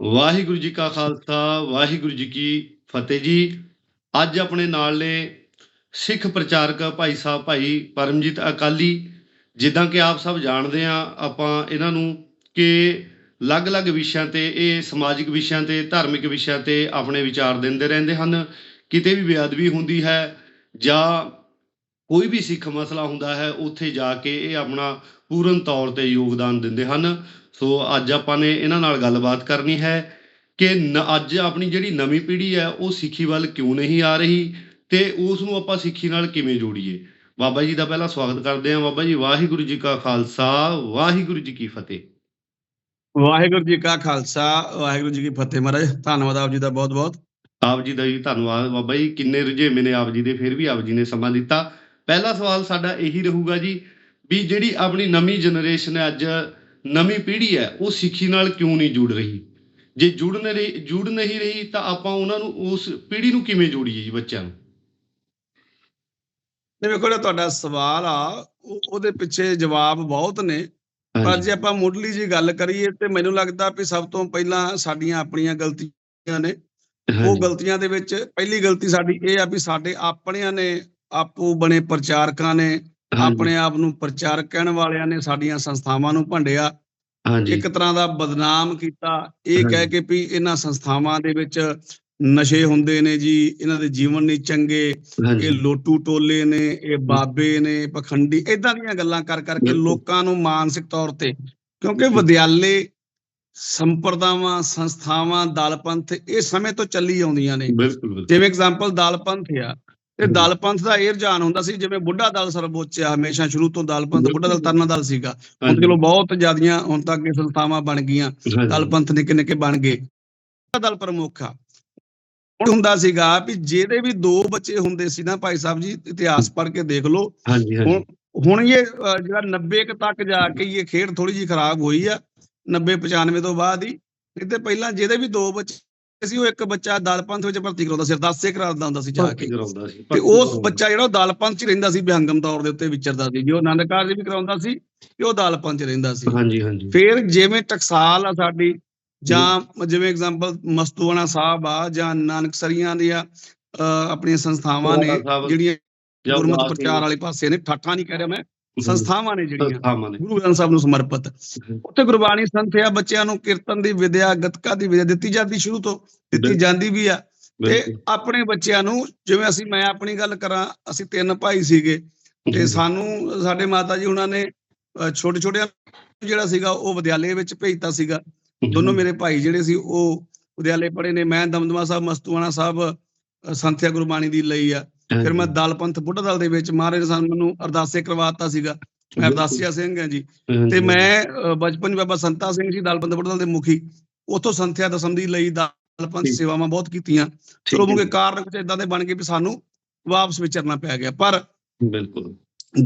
ਵਾਹਿਗੁਰੂ ਜੀ ਕਾ ਖਾਲਸਾ, ਵਾਹਿਗੁਰੂ ਜੀ ਕੀ ਫਤਿਹ ਜੀ। ਅੱਜ ਆਪਣੇ ਨਾਲ ਨੇ ਸਿੱਖ ਪ੍ਰਚਾਰਕ ਭਾਈ ਸਾਹਿਬ ਭਾਈ ਪਰਮਜੀਤ ਅਕਾਲੀ, ਜਿੱਦਾਂ ਕਿ ਆਪ ਸਭ ਜਾਣਦੇ ਆ ਆਪਾਂ ਇਹਨਾਂ ਨੂੰ ਕਿ ਅਲੱਗ-ਅਲੱਗ ਵਿਸ਼ਿਆਂ ਤੇ, ਇਹ ਸਮਾਜਿਕ ਵਿਸ਼ਿਆਂ ਤੇ, ਧਾਰਮਿਕ ਵਿਸ਼ਿਆਂ ਤੇ ਆਪਣੇ ਵਿਚਾਰ ਦਿੰਦੇ ਰਹਿੰਦੇ ਹਨ। ਕਿਤੇ ਵੀ ਬੇਅਦਬੀ ਹੁੰਦੀ ਹੈ ਜਾਂ ਕੋਈ ਵੀ ਸਿੱਖ ਮਸਲਾ ਹੁੰਦਾ ਹੈ, ਉੱਥੇ ਜਾ ਕੇ ਇਹ ਆਪਣਾ ਪੂਰਨ ਤੌਰ ਤੇ ਯੋਗਦਾਨ ਦਿੰਦੇ ਹਨ। ਸੋ ਅੱਜ ਆਪਾਂ ਨੇ ਇਹਨਾਂ ਨਾਲ ਗੱਲਬਾਤ ਕਰਨੀ ਹੈ ਕਿ ਅੱਜ ਆਪਣੀ ਜਿਹੜੀ ਨਵੀਂ ਪੀੜ੍ਹੀ ਹੈ ਉਹ ਸਿੱਖੀ ਵੱਲ ਕਿਉਂ ਨਹੀਂ ਆ ਰਹੀ ਤੇ ਉਸ ਨੂੰ ਆਪਾਂ ਸਿੱਖੀ ਨਾਲ ਕਿਵੇਂ ਜੋੜੀਏ? ਬਾਬਾ ਜੀ ਦਾ ਪਹਿਲਾਂ ਸਵਾਗਤ ਕਰਦੇ ਹਾਂ। ਬਾਬਾ ਜੀ ਵਾਹਿਗੁਰੂ ਜੀ ਕਾ ਖਾਲਸਾ ਵਾਹਿਗੁਰੂ ਜੀ ਕੀ ਫਤਿਹ। ਵਾਹਿਗੁਰੂ ਜੀ ਕਾ ਖਾਲਸਾ ਵਾਹਿਗੁਰੂ ਜੀ ਕੀ ਫਤਿਹ ਮਹਾਰਾਜ। ਧੰਨਵਾਦ ਆਪ ਜੀ ਦਾ ਬਹੁਤ ਬਹੁਤ ਆਪ ਜੀ ਦਾ ਵੀ ਧੰਨਵਾਦ। ਬਾਬਾ ਜੀ ਕਿੰਨੇ ਰੁਝੇਵੇਂ ਨੇ ਆਪ ਜੀ ਦੇ ਫਿਰ ਵੀ ਆਪ ਜੀ ਨੇ ਸਮਾਂ ਦਿੱਤਾ। ਪਹਿਲਾ ਸਵਾਲ ਸਾਡਾ ਇਹੀ ਰਹੂਗਾ ਜੀ ਵੀ ਜਿਹੜੀ ਆਪਣੀ ਨਵੀਂ ਜਨਰੇਸ਼ਨ ਹੈ ਅੱਜ ਨਵੀਂ ਪੀੜ੍ਹੀ ਹੈ ਉਹ ਸਿੱਖੀ ਨਾਲ ਕਿਉਂ ਨਹੀਂ ਜੁੜ ਰਹੀ? ਜੇ ਜੁੜ ਨਹੀਂ ਰਹੀ ਜੁੜ ਨਹੀਂ ਰਹੀ ਤਾਂ ਆਪਾਂ ਉਹਨਾਂ ਨੂੰ ਉਸ ਪੀੜ੍ਹੀ ਨੂੰ ਕਿਵੇਂ ਜੋੜੀਏ ਜੀ ਬੱਚਿਆਂ ਨੂੰ? ਤੇ ਵੇਖੋ ਜਿਹੜਾ ਤੁਹਾਡਾ ਸਵਾਲ ਆ ਉਹ- ਉਹਦੇ ਪਿੱਛੇ ਜਵਾਬ ਬਹੁਤ ਨੇ। ਪਰ ਜੇ ਆਪਾਂ ਮੁੱਢਲੀ ਜੀ ਗੱਲ ਕਰੀਏ ਤੇ ਮੈਨੂੰ ਲੱਗਦਾ ਵੀ ਸਭ ਤੋਂ ਪਹਿਲਾਂ ਸਾਡੀਆਂ ਆਪਣੀਆਂ ਗਲਤੀਆਂ ਨੇ। ਉਹ ਗਲਤੀਆਂ ਦੇ ਵਿੱਚ ਪਹਿਲੀ ਗਲਤੀ ਸਾਡੀ ਇਹ ਆ ਵੀ ਸਾਡੇ ਆਪਣਿਆਂ ਨੇ ਆਪੋ ਬਣੇ ਪ੍ਰਚਾਰਕਾਂ ਨੇ ਆਪਣੇ ਆਪ ਨੂੰ ਪ੍ਰਚਾਰਕ ਕਹਿਣ ਵਾਲਿਆਂ ਨੇ ਸਾਡੀਆਂ ਸੰਸਥਾਵਾਂ ਨੂੰ ਭੰਡਿਆ। ਹਾਂਜੀ। ਇੱਕ ਤਰ੍ਹਾਂ ਦਾ ਬਦਨਾਮ ਕੀਤਾ। ਇਹ ਕਹਿ। ਕੇ ਵੀ ਇਹਨਾਂ ਸੰਸਥਾਵਾਂ ਦੇ ਵਿੱਚ ਨਸ਼ੇ ਹੁੰਦੇ ਨੇ ਜੀ ਇਹਨਾਂ ਦੇ ਜੀਵਨ ਨਹੀਂ ਚੰਗੇ। ਇਹ ਲੋਟੂ ਟੋਲੇ ਨੇ ਇਹ ਬਾਬੇ ਨੇ ਪਖੰਡੀ ਇਦਾਂ ਦੀਆਂ ਗੱਲਾਂ ਕਰ ਕਰਕੇ। ਲੋਕਾਂ ਨੂੰ ਮਾਨਸਿਕ ਤੌਰ ਤੇ। ਕਿਉਂਕਿ ਵਿਦਿਆਲੇ ਸੰਪਰਦਾਵਾਂ ਸੰਸਥਾਵਾਂ ਦਲਪੰਥ ਇਹ ਸਮੇਂ ਤੋਂ ਚੱਲੀ ਆਉਂਦੀਆਂ ਨੇ। ਜਿਵੇਂ ਐਗਜ਼ਾਮਪਲ ਦਲਪੰਥ ਆ। ਤੇ ਹਮ। ਦਲਪੰਥ ਦਾ ਇਹ ਰੁਝਾਨ ਹੁੰਦਾ ਸੀ ਜਿਵੇਂ ਬੁੱਢਾ ਦਲ ਸਰਵਉੱਚ ਆ ਹਮੇਸ਼ਾ ਸ਼ੁਰੂ ਤੋਂ ਦਲਪੰਥ ਬੁੱਢਾ ਦਲ। ਤਰਨਾ ਦਲ ਸੀਗਾ। ਹੁਣ ਚਲੋ ਬਹੁਤ ਜ਼ਿਆਦੀਆਂ ਹੁਣ ਤੱਕ ਇਹ ਸੰਸਥਾਵਾਂ ਬਣ ਗਈਆਂ ਹਾਂਜੀ, ਦਲਪੰਥ ਨਿੱਕੇ ਨਿੱਕੇ ਬਣ ਗਏ। ਦਲ ਪ੍ਰਮੁੱਖ ਆ। ਹੁਣ ਹੁੰਦਾ ਸੀਗਾ ਵੀ ਜਿਹਦੇ ਵੀ ਦੋ ਬੱਚੇ ਹੁੰਦੇ ਸੀ ਨਾ ਭਾਈ ਸਾਹਿਬ ਜੀ ਇਤਿਹਾਸ ਪੜ੍ਹ ਕੇ ਦੇਖ ਲਓ। ਹੁਣ ਹੁਣ ਇਹ ਜਿਹੜਾ 90 ਕੁ ਤੱਕ ਜਾ ਕੇ ਇਹ ਖੇਡ ਥੋੜੀ ਜੀ ਖਰਾਬ ਹੋਈ ਆ 90 95 ਤੋਂ ਬਾਅਦ ਹੀ। ਨਹੀਂ ਤੇ ਪਹਿਲਾਂ ਜਿਹਦੇ ਵੀ ਦੋ ਬੱਚੇ ਸੀ ਉਹ ਇੱਕ ਬੱਚਾ ਦਲਪੰਥ ਵਿੱਚ ਭਰਤੀ ਕਰਾਉਂਦਾ ਸੀ ਅਰਦਾਸੇ ਕਰਾਉਂਦਾ ਹੁੰਦਾ ਸੀ ਜਾ ਕੇ। ਤੇ ਉਸ। ਬੱਚਾ ਜਿਹੜਾ ਦਲਪੰਥ ਚ ਰਹਿੰਦਾ ਸੀ ਵਿਹੰਗਮ ਤੌਰ ਦੇ ਉੱਤੇ ਵਿਚਰਦਾ ਸੀ। ਜੋ ਆਨੰਦ ਕਾਰਜ ਵੀ ਕਰਾਉਂਦਾ ਸੀ ਤੇ ਉਹ ਦਲਪੰਥ ਚ ਰਹਿੰਦਾ ਸੀ। ਹਾਂਜੀ ਹਾਂਜੀ। ਫਿਰ ਜਿਵੇਂ ਟਕਸਾਲ ਆ ਸਾਡੀ ਜਾਂ ਜਿਵੇਂ ਐਗਜ਼ਾਮਪਲ ਮਸਤੂਆਣਾ ਸਾਹਿਬ ਆ ਜਾਂ ਨਾਨਕਸਰੀਆਂ ਦੀਆਂ ਆਪਣੀਆਂ ਸੰਸਥਾਵਾਂ ਨੇ ਜਿਹੜੀਆਂ ਗੁਰਮਤਿ ਪ੍ਰਚਾਰ ਵਾਲੇ ਪਾਸੇ ਨੇ ਠਾਠਾਂ ਨਹੀਂ ਕਹਿ ਰਿਹਾ ਮੈਂ। ਸੰਸਥਾਵਾਂ ਨੇ ਜਿਹੜੀਆਂ ਗੁਰੂ ਗ੍ਰੰਥ ਸਾਹਿਬ ਨੂੰ ਸਮਰਪਿਤ। ਉੱਥੇ ਗੁਰਬਾਣੀ ਸੰਥਿਆ ਬੱਚਿਆਂ ਨੂੰ ਕੀਰਤਨ ਦੀ ਵਿਦਿਆ ਗੱਤਕਾ ਦੀ ਵਿਦਿਆ ਦਿੱਤੀ ਜਾਂਦੀ ਸ਼ੁਰੂ ਤੋਂ ਦਿੱਤੀ। ਜਾਂਦੀ ਵੀ ਆ। ਤੇ ਆਪਣੇ ਬੱਚਿਆਂ ਨੂੰ ਜਿਵੇਂ ਅਸੀਂ ਮੈਂ ਆਪਣੀ ਗੱਲ ਕਰਾਂ ਅਸੀਂ ਤਿੰਨ ਭਾਈ ਸੀਗੇ ਤੇ ਸਾਨੂੰ ਸਾਡੇ ਮਾਤਾ ਜੀ ਉਹਨਾਂ ਨੇ ਛੋਟੇ ਛੋਟਿਆਂ ਜਿਹੜਾ ਸੀਗਾ ਉਹ ਵਿਦਿਆਲੇ ਵਿੱਚ ਭੇਜਤਾ ਸੀਗਾ। ਦੋਨੋਂ ਮੇਰੇ ਭਾਈ ਜਿਹੜੇ ਸੀ ਉਹ ਵਿਦਿਆਲੇ ਪੜ੍ਹੇ ਨੇ। ਮੈਂ ਦਮਦਮਾ ਸਾਹਿਬ ਮਸਤੂਆਣਾ ਸਾਹਿਬ ਸੰਥਿਆ ਗੁਰਬਾਣੀ ਦੀ ਲਈ ਆ। ਫਿਰ ਮੈਂ ਦਲਪੰਥ ਬੁੱਢਾ ਦਲ ਦੇ ਵਿੱਚ ਮਹਾਰਾਜ ਸਾਨੂੰ ਮੈਨੂੰ ਅਰਦਾਸੇ ਕਰਵਾਤਾ ਸੀਗਾ। ਮੈਂ ਅਰਦਾਸੀਆ ਸਿੰਘ ਹਾਂ ਜੀ। ਤੇ ਮੈਂ ਬਚਪਨ ਬਾਬਾ ਸੰਤਾ ਸਿੰਘ ਜੀ ਦਲਪੰਥ ਬੁੱਢਾ ਦਲ ਦੇ ਮੁਖੀ। ਉੱਥੋਂ ਸੰਥਿਆ ਦਸਮ ਦੀ ਲਈ ਦਲਪੰਥ। ਸੇਵਾਵਾਂ ਬਹੁਤ ਕੀਤੀਆਂ। ਚਲੋ ਮੁਕੇ ਕਾਰਨ ਕੁਝ ਇਦਾਂ ਦੇ ਬਣ ਗਏ ਵੀ ਸਾਨੂੰ ਵਾਪਸ ਵਿਚਰਨਾ ਪੈ ਗਿਆ। ਪਰ ਬਿਲਕੁਲ।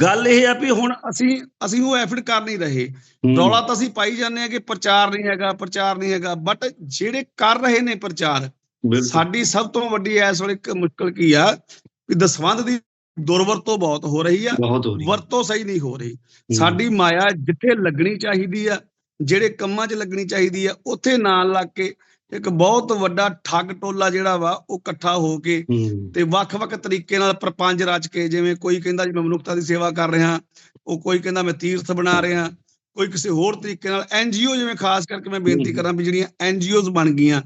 ਗੱਲ ਇਹ ਆ ਵੀ ਹੁਣ ਅਸੀਂ ਅਸੀਂ ਉਹ ਐਫਰਟ ਕਰ ਨਹੀਂ ਰਹੇ। ਰੌਲਾ ਤਾਂ ਅਸੀਂ ਪਾਈ ਜਾਂਦੇ ਆ ਕਿ ਪ੍ਰਚਾਰ ਨਹੀਂ ਹੈਗਾ ਪ੍ਰਚਾਰ ਨਹੀਂ ਹੈਗਾ। ਬਟ ਜਿਹੜੇ ਕਰ ਰਹੇ ਨੇ ਪ੍ਰਚਾਰ। ਸਾਡੀ ਸਭ ਤੋਂ ਵੱਡੀ ਇਸ ਵੇਲੇ ਇੱਕ ਮੁਸ਼ਕਲ ਕੀ ਆ ਵੀ ਦਸਵੰਧ ਦੀ ਦੁਰਵਰਤੋਂ ਬਹੁਤ ਹੋ ਰਹੀ ਆ। ਵਰਤੋਂ ਸਹੀ ਨਹੀਂ ਹੋ ਰਹੀ। ਸਾਡੀ ਮਾਇਆ ਜਿੱਥੇ ਲੱਗਣੀ ਚਾਹੀਦੀ ਆ ਜਿਹੜੇ ਕੰਮਾਂ 'ਚ ਲੱਗਣੀ ਚਾਹੀਦੀ ਆ ਉੱਥੇ ਨਾਲ ਲੱਗ ਕੇ ਇੱਕ ਬਹੁਤ ਵੱਡਾ ਠੱਗ ਟੋਲਾ ਜਿਹੜਾ ਵਾ ਉਹ ਇਕੱਠਾ ਹੋ ਕੇ ਤੇ ਵੱਖ-ਵੱਖ ਤਰੀਕੇ ਨਾਲ ਪ੍ਰਪੰਚ ਰਚ ਕੇ ਜਿਵੇਂ ਕੋਈ ਕਹਿੰਦਾ ਜੀ ਮੈਂ ਮਨੁੱਖਤਾ ਦੀ ਸੇਵਾ ਕਰ ਰਿਹਾ ਉਹ ਕੋਈ ਕਹਿੰਦਾ ਮੈਂ ਤੀਰਥ ਬਣਾ ਰਿਹਾ ਕੋਈ ਕਿਸੇ ਹੋਰ ਤਰੀਕੇ ਨਾਲ ਐਨਜੀਓ ਜਿਵੇਂ ਖਾਸ ਕਰਕੇ ਮੈਂ ਬੇਨਤੀ। ਕਰਾਂ ਵੀ ਜਿਹੜੀਆਂ ਐਨਜੀਓਜ਼ ਬਣ ਗਈਆਂ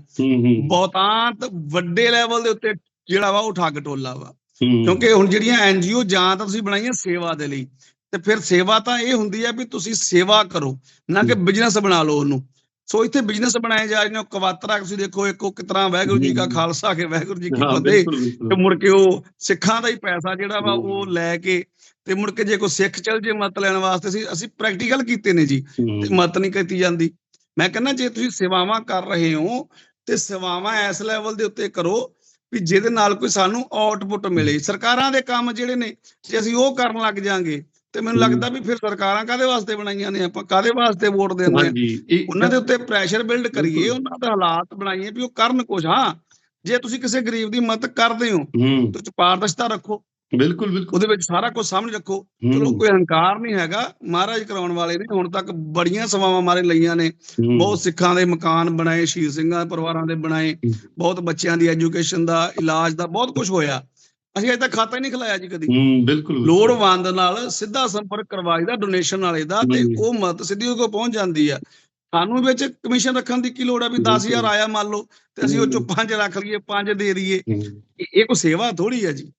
ਬਹੁਤਾਂਤ ਵੱਡੇ ਲੈਵਲ ਦੇ ਉੱਤੇ ਜਿਹੜਾ ਵਾ ਉਹ ਠੱਗ ਟੋਲਾ ਵਾ। ਕਿਉਂਕਿ ਹੁਣ ਜਿਹੜੀਆਂ ਐਨਜੀਓ ਜਾਂ ਤਾਂ ਤੁਸੀਂ ਬਣਾਈਆਂ ਸੇਵਾ ਦੇ ਲਈ ਤੇ ਫਿਰ ਸੇਵਾ ਤਾਂ ਇਹ ਹੁੰਦੀ ਹੈ ਵੀ ਤੁਸੀਂ ਸੇਵਾ ਕਰੋ ਨਾ ਕਿ ਬਿਜ਼ਨਸ ਬਣਾ ਲਓ ਉਹਨੂੰ ਸੋ ਇੱਥੇ ਬਿਜ਼ਨਸ ਬਣਾਏ ਜਾ ਰਹੇ ਨੇ ਕਵਾਤਰਾ ਤੁਸੀਂ ਦੇਖੋ ਇੱਕ ਕਿਤਨਾ ਵਾਹਿਗੁਰੂ ਜੀ ਕਾ। ਖਾਲਸਾ ਕੇ ਵਾਹਿਗੁਰੂ ਜੀ ਕੀ ਫਤਿਹ। ਤੇ ਮੁੜ ਕੇ ਉਹ ਸਿੱਖਾਂ ਦਾ ਹੀ ਪੈਸਾ ਜਿਹੜਾ ਵਾ ਉਹ। ਲੈ ਕੇ ਤੇ ਮੁੜ ਕੇ ਜੇ ਕੋਈ ਸਿੱਖ ਚਲ ਜੇ ਮਤ ਲੈਣ ਵਾਸਤੇ ਅਸੀਂ ਅਸੀਂ ਪ੍ਰੈਕਟੀਕਲ ਕੀਤੇ ਨੇ ਜੀ ਤੇ ਮਤ ਨਹੀਂ ਕੀਤੀ ਜਾਂਦੀ ਮੈਂ ਕਹਿੰਦਾ ਜੇ ਤੁਸੀਂ ਸੇਵਾਵਾਂ ਕਰ ਰਹੇ ਹੋ ਤੇ ਸੇਵਾਵਾਂ ਇਸ ਲੈਵਲ ਦੇ ਉੱਤੇ ਕਰੋ ਵੀ ਜਿਹਦੇ ਨਾਲ ਕੋਈ ਸਾਨੂੰ ਆਊਟਪੁੱਟ ਮਿਲੇ। ਸਰਕਾਰਾਂ ਦੇ ਕੰਮ ਜਿਹੜੇ ਨੇ ਜੇ ਅਸੀਂ ਉਹ ਕਰਨ ਲੱਗ ਜਾਾਂਗੇ ਤੇ ਮੈਨੂੰ। ਲੱਗਦਾ ਵੀ ਫਿਰ ਸਰਕਾਰਾਂ ਕਾਦੇ ਵਾਸਤੇ ਬਣਾਈਆਂ ਨੇ ਆਪਾਂ ਕਾਦੇ ਵਾਸਤੇ ਵੋਟ ਦਿੰਦੇ ਆ ਉਹਨਾਂ ਦੇ ਉੱਤੇ ਪ੍ਰੈਸ਼ਰ ਬਿਲਡ ਕਰੀਏ। ਉਹਨਾਂ ਦੇ ਹਾਲਾਤ ਬਣਾਈਏ ਵੀ ਉਹ ਕਰਨ ਕੁਝ ਹਾਂ ਜੇ ਤੁਸੀਂ ਕਿਸੇ ਗਰੀਬ ਦੀ ਮਦਦ ਕਰਦੇ ਹੋ ਹਮ, ਤੇ ਚ ਪਾਰਦਰਸ਼ਤਾ ਰੱਖੋ। ਬਿਲਕੁਲ ਬਿਲਕੁਲ। ਉਹਦੇ ਵਿੱਚ ਸਾਰਾ ਕੁਝ ਸਾਹਮਣੇ ਰੱਖੋ। ਚਲੋ ਕੋਈ ਹੰਕਾਰ ਨਹੀਂ ਹੈਗਾ। ਮਹਾਰਾਜ ਕਰਾਉਣ ਵਾਲੇ ਨੇ। ਹੁਣ ਤੱਕ ਬੜੀਆਂ ਸੇਵਾਵਾਂ ਮਾਰੇ ਲਈਆਂ ਨੇ। ਬਹੁਤ ਸਿੱਖਾਂ ਦੇ ਮਕਾਨ ਬਣਾਏ ਸ਼ਹੀਦ ਸਿੰਘਾਂ ਦੇ ਪਰਿਵਾਰਾਂ ਦੇ ਬਣਾਏ। ਬਹੁਤ ਬੱਚਿਆਂ ਦੀ ਐਜੂਕੇਸ਼ਨ ਦਾ ਇਲਾਜ ਦਾ ਬਹੁਤ ਕੁਝ ਹੋਇਆ। ਅਸੀਂ ਅਜੇ ਤੱਕ ਖਾਤਾ ਹੀ ਨਹੀਂ ਖਿਲਾਇਆ ਜੀ ਕਦੀ। ਹੂੰ ਬਿਲਕੁਲ ਲੋੜਵੰਦ ਨਾਲ ਸਿੱਧਾ ਸੰਪਰਕ ਕਰਵਾਈਦਾ ਡੋਨੇਸ਼ਨ ਵਾਲੇ ਦਾ ਤੇ। ਉਹ ਮਤ ਸਿੱਧੀ ਉਹ ਕੋਲ ਪਹੁੰਚ ਜਾਂਦੀ ਆ। ਸਾਨੂੰ ਵਿੱਚ ਕਮਿਸ਼ਨ ਰੱਖਣ ਦੀ ਕੀ ਲੋੜ ਆ ਵੀ 10000 ਬਿਲਕੁਲ। ਆਇਆ ਮੰਨ ਲਓ ਤੇ ਅਸੀਂ ਉਹ ਚੋਂ ਹੂੰ। ਪੰਜ ਰੱਖ ਲਈਏ ਪੰਜ ਦੇ ਦਈਏ। ਇਹ ਕੋਈ ਸੇਵਾ ਥੋੜੀ ਆ ਜੀ।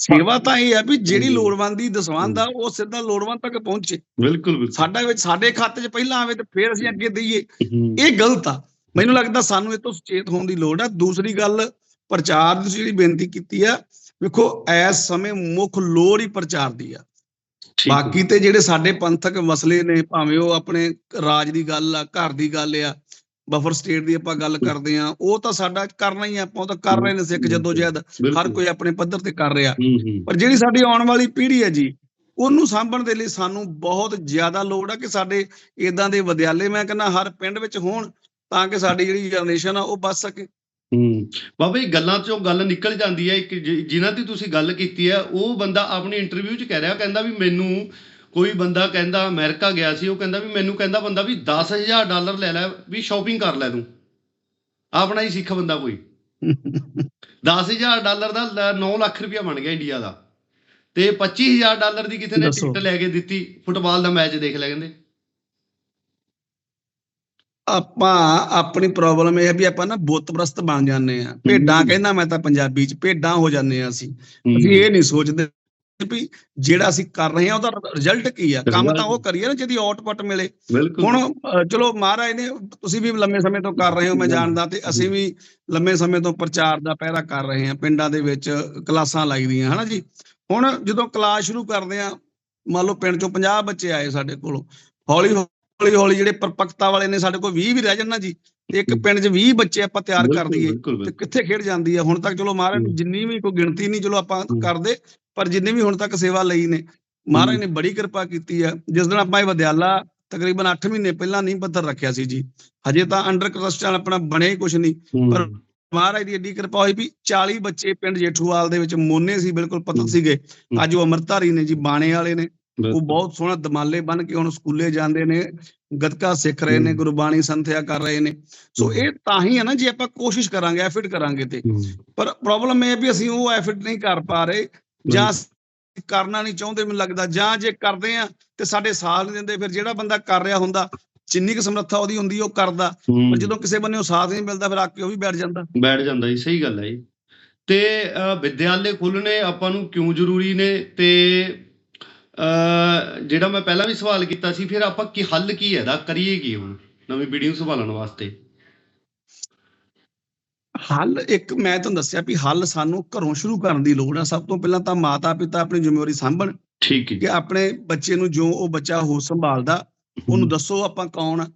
ਸੇਵਾ ਤਾਂ ਇਹ ਆ ਵੀ ਜਿਹੜੀ ਹੂੰ। ਲੋੜਵੰਦੀ ਦਸਵੰਦ ਆ ਉਹ ਸਿੱਧਾ ਲੋੜਵੰਦ ਤੱਕ ਪਹੁੰਚੇ। ਬਿਲਕੁਲ ਸਾਡਾ ਵਿੱਚ ਸਾਡੇ ਖਾਤੇ 'ਚ ਪਹਿਲਾਂ ਆਵੇ ਤੇ ਫਿਰ ਅਸੀਂ ਅੱਗੇ ਦਈਏ। ਹੂੰ, ਇਹ ਗਲਤ ਆ। ਮੈਨੂੰ ਲੱਗਦਾ ਸਾਨੂੰ ਇਹ ਤੋਂ ਸੁਚੇਤ ਹੋਣ ਦੀ ਲੋੜ ਆ। ਦੂਸਰੀ ਗੱਲ ਪ੍ਰਚਾਰ ਦੀ ਤੁਸੀਂ ਜਿਹੜੀ ਬੇਨਤੀ ਕੀਤੀ ਆ ਵੇਖੋ ਇਸ ਸਮੇਂ ਮੁੱਖ ਲੋੜ ਹੀ ਪ੍ਰਚਾਰ ਦੀ ਆ। ਹੈ। ਬਾਕੀ ਤੇ ਜਿਹੜੇ ਸਾਡੇ ਪੰਥਕ ਮਸਲੇ ਨੇ ਭਾਵੇਂ ਉਹ ਆਪਣੇ ਰਾਜ ਦੀ ਗੱਲ ਆ ਘਰ ਦੀ ਗੱਲ ਆ ਬਫਰ ਸਟੇਟ ਦੀ ਆਪਾਂ ਗੱਲ ਕਰਦੇ ਆ ਉਹ ਤਾਂ ਸਾਡਾ ਕਰਨਾ ਹੀ ਆ, ਆਪਾਂ ਉਹ ਤਾਂ ਕਰ ਰਹੇ ਨੇ ਸਿੱਖ ਜਦੋਜਹਿਦ ਹਰ ਬਿਲਕੁਲ। ਕੋਈ ਆਪਣੇ ਪੱਧਰ ਤੇ ਕਰ ਰਿਹਾ। ਪਰ ਜਿਹੜੀ ਸਾਡੀ ਆਉਣ ਵਾਲੀ ਪੀੜ੍ਹੀ ਹੈ ਜੀ ਉਹਨੂੰ ਸਾਂਭਣ ਦੇ ਲਈ ਸਾਨੂੰ ਬਹੁਤ ਜ਼ਿਆਦਾ ਲੋੜ ਆ ਕਿ ਸਾਡੇ ਇਦਾਂ ਦੇ ਵਿਦਿਆਲੇ ਮੈਂ ਕਹਿੰਦਾ ਹਰ ਪਿੰਡ ਵਿੱਚ ਹੋਣ ਤਾਂ ਕਿ ਸਾਡੀ ਜਿਹੜੀ ਜਨਰੇਸ਼ਨ ਆ ਉਹ ਬਚ ਸਕੇ। ਹੂੰ। ਬਾਬਾ ਜੀ ਗੱਲਾਂ ਚੋਂ ਗੱਲ ਨਿਕਲ ਜਾਂਦੀ ਹੈ ਇੱਕ ਜਿਨ੍ਹਾਂ ਦੀ ਤੁਸੀਂ ਗੱਲ ਕੀਤੀ ਹੈ ਉਹ ਬੰਦਾ ਆਪਣੀ ਇੰਟਰਵਿਊ 'ਚ ਕਹਿ ਰਿਹਾ ਕਹਿੰਦਾ ਵੀ ਮੈਨੂੰ ਕੋਈ ਬੰਦਾ ਕਹਿੰਦਾ ਅਮਰੀਕਾ ਗਿਆ ਸੀ ਉਹ ਕਹਿੰਦਾ ਵੀ ਮੈਨੂੰ ਕਹਿੰਦਾ ਬੰਦਾ ਵੀ 10000 ਡਾਲਰ ਲੈ ਲੈ ਵੀ ਸ਼ਾਪਿੰਗ ਕਰ ਲੈ ਤੂੰ। ਆਪਣਾ ਹੀ ਸਿੱਖ ਬੰਦਾ ਕੋਈ। 10000 ਡਾਲਰ ਦਾ 9 ਲੱਖ ਰੁਪਇਆ ਬਣ ਗਿਆ ਇੰਡੀਆ ਦਾ। ਤੇ 25000 ਡਾਲਰ ਦੀ ਕਿਸੇ ਨੇ। ਟਿਕਟ ਲੈ ਕੇ ਦਿੱਤੀ ਫੁੱਟਬਾਲ ਦਾ ਮੈਚ ਦੇਖ ਲੈ ਕਹਿੰਦੇ। ਆਪਾਂ ਆਪਣੀ ਪ੍ਰੋਬਲਮ ਇਹ ਹੈ ਵੀ ਆਪਾਂ ਨਾ ਬੁੱਤਪ੍ਰਸਤ ਬਣ ਜਾਂਦੇ ਆ ਭੇਡਾਂ ਕਹਿੰਦਾ ਮੈਂ ਤਾਂ ਪੰਜਾਬੀ ਚ ਭੇਡਾਂ ਹੋ ਜਾਂਦੇ ਆ ਅਸੀਂ। ਅਸੀਂ ਇਹ ਨਹੀਂ ਸੋਚਦੇ ਵੀ ਜਿਹੜਾ ਅਸੀਂ ਕਰ ਰਹੇ ਆ ਉਹਦਾ ਰਿਜ਼ਲਟ ਕੀ ਆ? ਕੰਮ ਤਾਂ ਉਹ ਕਰੀਏ ਨਾ ਜਿਹਦੀ ਆਊਟਪੁੱਟ ਮਿਲੇ। ਹੁਣ ਚਲੋ ਮਹਾਰਾਜ ਨੇ ਤੁਸੀਂ ਵੀ ਲੰਮੇ ਸਮੇਂ ਤੋਂ ਕਰ ਰਹੇ ਹੋ ਮੈਂ ਜਾਣਦਾ ਤੇ ਅਸੀਂ ਵੀ ਲੰਮੇ ਸਮੇਂ ਤੋਂ ਪ੍ਰਚਾਰ ਦਾ ਪਹਿਰਾ ਕਰ ਰਹੇ ਹਾਂ ਪਿੰਡਾਂ ਦੇ ਵਿੱਚ ਕਲਾਸਾਂ ਲਾਈਦੀਆਂ ਹਨਾ ਜੀ? ਹੁਣ ਜਦੋਂ ਕਲਾਸ ਸ਼ੁਰੂ ਕਰਦੇ ਆ ਮੰਨ ਲਓ ਪਿੰਡ ਚੋਂ 50 ਬੱਚੇ ਆਏ ਸਾਡੇ ਕੋਲ ਹੌਲੀ ਹੌਲੀ ਹੌਲੀ ਜਿਹੜੇ ਪਰਪੱਕਤਾ ਵਾਲੇ ਨੇ ਸਾਡੇ ਕੋਲ 20 ਵੀ ਰਹਿ ਜਾਣ ਨਾ ਜੀ। ਇੱਕ ਪਿੰਡ 'ਚ 20 ਬੱਚੇ ਆਪਾਂ ਤਿਆਰ ਕਰ ਦਈਏ ਤੇ। ਕਿੱਥੇ ਖੇਡ ਜਾਂਦੀ ਆ ਹੁਣ ਤੱਕ ਚਲੋ ਮਹਾਰਾਜ ਨੇ ਹੂੰ। ਜਿੰਨੀ ਵੀ ਕੋਈ ਗਿਣਤੀ ਨਹੀਂ ਚਲੋ ਆਪਾਂ ਹੂੰ। ਕਰਦੇ ਪਰ ਜਿੰਨੀ ਵੀ ਹੁਣ ਤੱਕ ਸੇਵਾ ਲਈ ਨੇ ਮਹਾਰਾਜ ਹੂੰ। ਨੇ ਬੜੀ ਕਿਰਪਾ ਕੀਤੀ ਆ ਜਿਸ ਦਿਨ ਆਪਾਂ ਇਹ ਵਿਦਿਆਲਾ ਤਕਰੀਬਨ 8 ਮਹੀਨੇ ਪਹਿਲਾਂ ਨਹੀਂ ਪੱਧਰ ਰੱਖਿਆ ਸੀ ਜੀ ਹਜੇ ਤਾਂ ਅੰਡਰ ਕੰਸਟਰਕਸ਼ਨ ਆਪਣਾ ਬਣਿਆ ਹੀ ਕੁਝ ਨਹੀਂ ਹੂੰ, ਪਰ ਮਹਾਰਾਜ ਦੀ ਏਡੀ ਕਿਰਪਾ ਹੋਈ ਵੀ 40 ਬੱਚੇ ਪਿੰਡ ਜੇਠੂਵਾਲ ਦੇ ਵਿੱਚ ਮੋਨੇ ਸੀ ਬਿਲਕੁਲ ਪਤਤ ਹੂੰ। ਸੀਗੇ ਅੱਜ ਉਹ ਅਮਰਧਾਰੀ ਨੇ ਜੀ ਬਾਣੇ ਵਾਲੇ ਨੇ ਉਹ। ਬਹੁਤ ਸੋਹਣਾ ਦਮਾਲੇ ਬਣ ਕੇ ਹੁਣ ਸਕੂਲੇ ਜਾਂਦੇ ਨੇ ਗੱਤਕਾ ਸਿੱਖ ਰਹੇ ਨੇ। ਗੁਰਬਾਣੀ ਸੰਥਿਆ ਕਰ ਰਹੇ ਨੇ ਸੋ। ਇਹ ਤਾਂ ਹੀ ਹੈ ਨਾ ਜੇ ਆਪਾਂ ਕੋਸ਼ਿਸ਼ ਕਰਾਂਗੇ ਐਫਰਟ ਕਰਾਂਗੇ ਤੇ ਪਰ ਪ੍ਰੋਬਲਮ ਇਹ ਵੀ ਅਸੀਂ ਉਹ ਐਫਰਟ ਨਹੀਂ ਕਰ ਪਾ ਰਹੇ ਜਾਂ ਕਰਨਾ ਨਹੀਂ ਚਾਹੁੰਦੇ ਮੈਨੂੰ ਲੱਗਦਾ ਜਾਂ ਜੇ ਕਰਦੇ ਆ ਤੇ ਸਾਡੇ ਸਾਥ ਨਹੀਂ ਦਿੰਦੇ ਫਿਰ ਜਿਹੜਾ ਬੰਦਾ ਕਰ ਰਿਹਾ ਹੁੰਦਾ ਜਿੰਨੀ ਕੁ ਸਮਰੱਥਾ ਉਹਦੀ ਹੁੰਦੀ ਉਹ ਕਰਦਾ। ਪਰ ਜਦੋਂ ਕਿਸੇ ਬੰਨੇ ਉਹ ਸਾਥ ਨਹੀਂ ਮਿਲਦਾ ਫਿਰ ਆ ਕੇ ਉਹ ਵੀ ਬੈਠ ਜਾਂਦਾ ਬੈਠ ਜਾਂਦਾ ਜੀ ਸਹੀ ਗੱਲ ਹੈ ਜੀ ਤੇ ਵਿਦਿਆਲੇ ਖੋਲ੍ਹਣੇ ਆਪਾਂ ਨੂੰ ਕਿਉਂ ਜ਼ਰੂਰੀ ਨੇ ਤੇ ਜਿਹੜਾ ਮੈਂ ਪਹਿਲਾਂ ਵੀ ਸਵਾਲ ਕੀਤਾ ਸੀ ਫਿਰ ਆਪਾਂ ਕੀ ਹੱਲ ਕੀ ਹੈ ਇਹਦਾ? ਕਰੀਏ ਕੀ ਹੁਣ ਨਵੀਂ ਪੀੜ੍ਹੀ ਨੂੰ ਸੰਭਾਲਣ ਵਾਸਤੇ? ਹੱਲ ਇੱਕ ਮੈਂ ਤੁਹਾਨੂੰ ਦੱਸਿਆ ਵੀ ਹੱਲ ਸਾਨੂੰ ਘਰੋਂ ਸ਼ੁਰੂ ਕਰਨ ਦੀ ਲੋੜ ਆ। ਸਭ ਤੋਂ ਪਹਿਲਾਂ ਤਾਂ ਮਾਤਾ ਪਿਤਾ ਆਪਣੀ ਜ਼ਿੰਮੇਵਾਰੀ ਸਾਂਭਣ ਠੀਕ ਹੈ ਕਿ ਆਪਣੇ ਬੱਚੇ ਨੂੰ ਜੋ ਉਹ ਬੱਚਾ ਹੋ ਸੰਭਾਲਦਾ ਉਹਨੂੰ ਦੱਸੋ ਆਪਾਂ ਕੌਣ ਆ?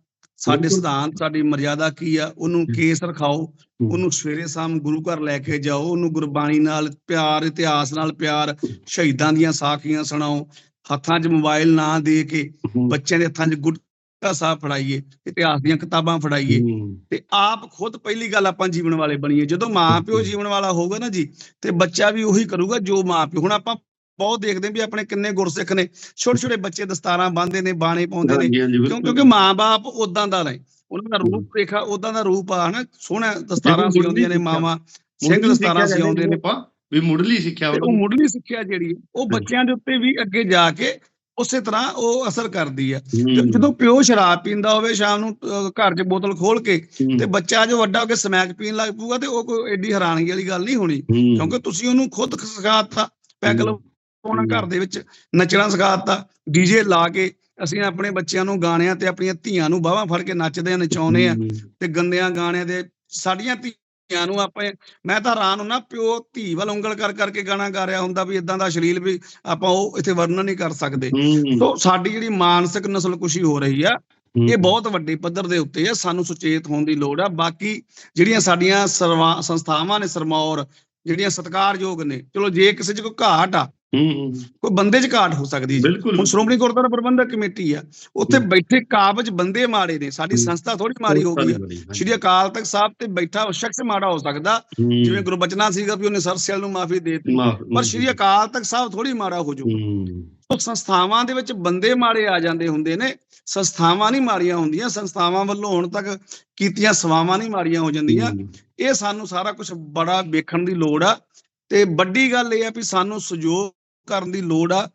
ਸਾਡੇ। ਸਿਧਾਂਤ ਸਾਡੀ ਮਰਿਆਦਾ ਕੀ ਆ? ਉਹਨੂੰ ਕੇਸ ਰਖਾਓ ਉਹਨੂੰ ਸਵੇਰੇ ਸ਼ਾਮ ਗੁਰੂ ਘਰ ਲੈ ਕੇ ਜਾਓ ਉਹਨੂੰ ਗੁਰਬਾਣੀ ਨਾਲ ਪਿਆਰ ਇਤਿਹਾਸ ਨਾਲ ਪਿਆਰ ਸ਼ਹੀਦਾਂ ਦੀਆਂ ਸਾਖੀਆਂ ਸੁਣਾਓ ਹੱਥਾਂ 'ਚ ਮੋਬਾਈਲ ਨਾ ਦੇ ਕੇ ਬੱਚਿਆਂ ਦੇ ਹੱਥਾਂ 'ਚ ਗੁਟਕਾ ਸਾਹਿਬ ਫੜਾਈਏ ਇਤਿਹਾਸ ਦੀਆਂ ਕਿਤਾਬਾਂ ਫੜਾਈਏ। ਤੇ ਆਪ ਖੁਦ ਪਹਿਲੀ ਗੱਲ ਆਪਾਂ ਜੀਵਨ ਵਾਲੇ ਬਣੀਏ। ਜਦੋਂ ਮਾਂ ਪਿਓ ਜੀਵਨ ਵਾਲਾ ਹੋਊਗਾ ਨਾ ਜੀ ਤੇ ਬੱਚਾ ਵੀ ਉਹੀ ਕਰੂਗਾ ਜੋ ਮਾਂ ਪਿਓ ਹੁਣ ਆਪਾਂ ਬਹੁਤ ਦੇਖਦੇ ਹਾਂ ਵੀ ਆਪਣੇ ਕਿੰਨੇ ਗੁਰਸਿੱਖ ਨੇ ਛੋਟੇ ਛੋਟੇ ਬੱਚੇ ਦਸਤਾਰਾਂ ਬੰਨ੍ਹਦੇ ਨੇ ਬਾਣੇ ਪਾਉਂਦੇ ਨੇ। ਕਿਉਂ ਕਿਉਂਕਿ ਮਾਂ-ਬਾਪ ਉਦਾਂ ਦਾ ਨੇ। ਉਹਨਾਂ ਦਾ ਰੂਪ ਰੇਖਾ ਉਦਾਂ ਦਾ ਰੂਪ ਆ ਹਨਾ? ਸੋਹਣਾ ਦਸਤਾਰਾਂ ਸਿਉਂਦੀਆਂ ਨੇ। ਮਾਵਾਂ ਸਿੰਘ ਦਸਤਾਰਾਂ ਸਿਉਂਦੇ ਨੇ ਆਪਾਂ। ਵੀ ਮੁੱਢਲੀ ਸਿੱਖਿਆ ਉਹ ਮੁੱਢਲੀ ਸਿੱਖਿਆ ਜਿਹੜੀ ਉਹ ਬੱਚਿਆਂ ਦੇ ਉੱਤੇ ਵੀ ਅੱਗੇ ਜਾ ਕੇ ਉਸੇ ਤਰ੍ਹਾਂ ਉਹ ਅਸਰ ਕਰਦੀ ਆ ਜਦੋਂ ਪਿਓ ਸ਼ਰਾਬ ਪੀਂਦਾ ਹੋਵੇ ਸ਼ਾਮ ਨੂੰ ਘਰ 'ਚ ਬੋਤਲ ਖੋਲ ਕੇ ਤੇ ਬੱਚਾ ਜੋ ਵੱਡਾ ਹੋ ਕੇ ਸਮੈਕ ਪੀਣ ਲੱਗ ਪਊਗਾ ਤੇ ਉਹ ਕੋਈ ਐਡੀ ਹੈਰਾਨਗੀ ਵਾਲੀ ਗੱਲ ਨਹੀਂ ਹੋਣੀ। ਕਿਉਂਕਿ ਤੁਸੀਂ ਉਹਨੂੰ ਖੁਦ ਸਿਖਾਤਾ ਪੈਗ ਹੂੰ। ਲਵਾਉਣਾ ਘਰ ਦੇ ਵਿੱਚ ਨੱਚਣਾ ਸਿਖਾਤਾ ਡੀਜੇ ਲਾ ਕੇ ਅਸੀਂ ਆਪਣੇ ਬੱਚਿਆਂ ਨੂੰ ਗਾਣਿਆਂ ਤੇ ਆਪਣੀਆਂ ਧੀਆਂ ਨੂੰ ਬਾਹਾਂ ਫੜ ਕੇ ਨੱਚਦੇ ਆ ਨਚਾਉਂਦੇ ਆ ਤੇ ਗੰਦਿਆਂ ਗਾਣਿਆਂ ਦੇ ਸਾਡੀਆਂ ਧੀਆਂ ਨੂੰ ਆਪਾਂ ਮੈਂ ਤਾਂ ਹੈਰਾਨ ਹੁੰਨਾ ਪਿਓ ਧੀ ਵੱਲ ਉਂਗਲ ਕਰ ਕਰਕੇ ਗਾਣਾ ਗਾ ਰਿਹਾ ਹੁੰਦਾ ਵੀ ਇਦਾਂ ਦਾ ਸ਼ਰੀਲ ਵੀ ਆਪਾਂ ਉਹ ਇੱਥੇ ਵਰਣਨ ਨਹੀਂ ਕਰ ਸਕਦੇ। ਸੋ ਸਾਡੀ ਜਿਹੜੀ ਮਾਨਸਿਕ ਨਸਲਕੁਸ਼ੀ ਹੋ ਰਹੀ ਆ ਇਹ ਬਹੁਤ ਵੱਡੇ ਪੱਧਰ ਦੇ ਉੱਤੇ ਆ ਸਾਨੂੰ ਸੁਚੇਤ ਹੋਣ ਦੀ ਲੋੜ ਆ। ਬਾਕੀ ਜਿਹੜੀਆਂ ਸਾਡੀਆਂ ਸਰਵਾ ਸੰਸਥਾਵਾਂ ਨੇ ਸਰਮੌਰ ਜਿਹੜੀਆਂ ਸਤਿਕਾਰਯੋਗ ਨੇ ਚਲੋ ਜੇ ਕਿਸੇ 'ਚ ਕੋਈ ਘਾਟ ਆ ਹੂੰ ਕੋਈ ਬੰਦੇ 'ਚ ਘਾਟ ਹੋ ਸਕਦੀ ਹੈ ਜੀ। ਹੁਣ ਸ਼੍ਰੋਮਣੀ ਗੁਰਦੁਆਰਾ ਪ੍ਰਬੰਧਕ ਕਮੇਟੀ ਆ ਉੱਥੇ। ਬੈਠੇ ਕਾਬਜ ਬੰਦੇ ਮਾੜੇ ਨੇ ਸਾਡੀ। ਸੰਸਥਾ ਥੋੜੀ ਮਾੜੀ ਹੋ ਗਈ ਆ। ਸ਼੍ਰੀ ਅਕਾਲ ਤਖਤ ਸਾਹਿਬ ਤੇ ਬੈਠਾ ਸ਼ਖਸ ਮਾੜਾ ਹੋ ਸਕਦਾ। ਜਿਵੇਂ ਗੁਰਬਚਨਾ ਸੀਗਾ ਵੀ ਉਹਨੇ ਸਰਸੇਲ ਨੂੰ ਮਾਫੀ ਦੇ ਦਿੱਤੀ ਪਰ ਸ਼੍ਰੀ ਅਕਾਲ ਤਖਤ ਸਾਹਿਬ ਥੋੜੀ ਮਾੜਾ ਹੋ ਜਾਊਗਾ ਸੰਸਥਾਵਾਂ ਦੇ ਵਿੱਚ ਬੰਦੇ ਮਾੜੇ ਆ ਜਾਂਦੇ ਹੁੰਦੇ ਨੇ ਸੰਸਥਾਵਾਂ ਨਹੀਂ ਮਾੜੀਆਂ ਹੁੰਦੀਆਂ ਸੰਸਥਾਵਾਂ ਵੱਲੋਂ ਹੁਣ ਤੱਕ ਕੀਤੀਆਂ ਸੇਵਾਵਾਂ ਨਹੀਂ ਮਾੜੀਆਂ ਹੋ ਜਾਂਦੀਆਂ। ਇਹ ਸਾਨੂੰ ਸਾਰਾ ਕੁਝ ਬੜਾ ਵੇਖਣ ਦੀ ਲੋੜ ਆ ਤੇ ਵੱਡੀ ਗੱਲ ਇਹ ਆ ਵੀ ਸਾਨੂੰ ਸਹਿਯੋਗ ਕਰਨ ਦੀ ਲੋੜ ਆ।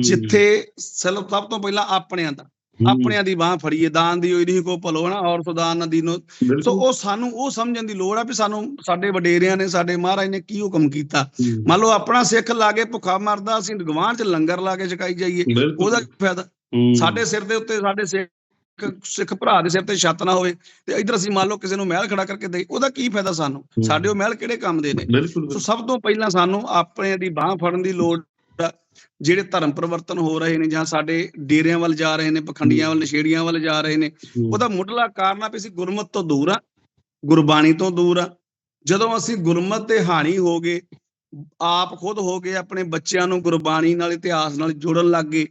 ਜਿੱਥੇ ਸਭ ਸਭ ਤੋਂ ਪਹਿਲਾਂ ਆਪਣਿਆਂ ਦਾ। ਆਪਣਿਆਂ ਦੀ ਬਾਹ ਫੜੀਏ ਦਾਨ ਦੀ ਹੋਈ ਨਹੀਂ ਕੋ ਭਲੋ ਨਾ ਔਰ ਸੁਦਾਨ ਨਾ ਦੀਨੋ। ਸੋ ਉਹ ਸਾਨੂੰ ਉਹ ਸਮਝਣ ਦੀ ਲੋੜ ਆ ਵੀ ਸਾਨੂੰ ਸਾਡੇ ਵਡੇਰਿਆਂ ਨੇ ਸਾਡੇ ਮਹਾਰਾਜ ਨੇ ਕੀ ਹੁਕਮ ਕੀਤਾ। ਮੰਨ ਲਓ ਆਪਣਾ ਸਿੱਖ ਲਾਗੇ ਭੁੱਖਾ ਮਰਦਾ ਅਸੀਂ ਗਵਾਂਢ ਚ ਲੰਗਰ ਲਾ ਕੇ ਛਕਾਈ ਜਾਈਏ। ਉਹਦਾ ਕੀ ਫਾਇਦਾ। ਸਾਡੇ ਸਿਰ ਦੇ ਉੱਤੇ ਸਾਡੇ ਸਿੱਖ ਸਿੱਖ ਭਰਾ ਦੇ ਸਿਰ ਤੇ ਛੱਤ ਨਾ ਹੋਵੇ ਤੇ ਇਧਰ ਅਸੀਂ ਮੰਨ ਲਓ ਕਿਸੇ ਨੂੰ ਮਹਿਲ ਖੜਾ ਕਰਕੇ ਦੇਈ ਉਹਦਾ ਕੀ ਫਾਇਦਾ ਸਾਨੂੰ। ਸਾਡੇ ਉਹ ਮਹਿਲ ਕਿਹੜੇ ਕੰਮ ਦੇ ਨੇ ਸੋ ਸਭ ਤੋਂ ਪਹਿਲਾਂ ਸਾਨੂੰ ਆਪਣੇ ਦੀ ਬਾਹ ਫੜਨ ਦੀ ਲੋੜ। ਜਿਹੜੇ ਧਰਮ ਪਰਿਵਰਤਨ ਹੋ ਰਹੇ ਨੇ ਜਾਂ ਸਾਡੇ ਡੇਰਿਆਂ ਵੱਲ ਜਾ ਰਹੇ ਨੇ ਪਖੰਡੀਆਂ ਵੱਲ ਨਸ਼ੇੜੀਆਂ ਵੱਲ ਜਾ ਰਹੇ ਨੇ। ਉਹਦਾ ਮੁੱਢਲਾ ਕਾਰਨ ਆ ਵੀ ਅਸੀਂ ਗੁਰਮਤ ਤੋਂ ਦੂਰ ਆ ਗੁਰਬਾਣੀ ਤੋਂ ਦੂਰ ਆ ਜਦੋਂ ਅਸੀਂ ਗੁਰਮਤ ਤੇ ਹਾਣੀ ਹੋ ਗਏ ਆਪ ਖੁਦ ਹੋ ਗਏ ਆਪਣੇ ਬੱਚਿਆਂ ਨੂੰ ਗੁਰਬਾਣੀ ਨਾਲ ਇਤਿਹਾਸ ਨਾਲ ਜੋੜਨ ਲੱਗ ਗਏ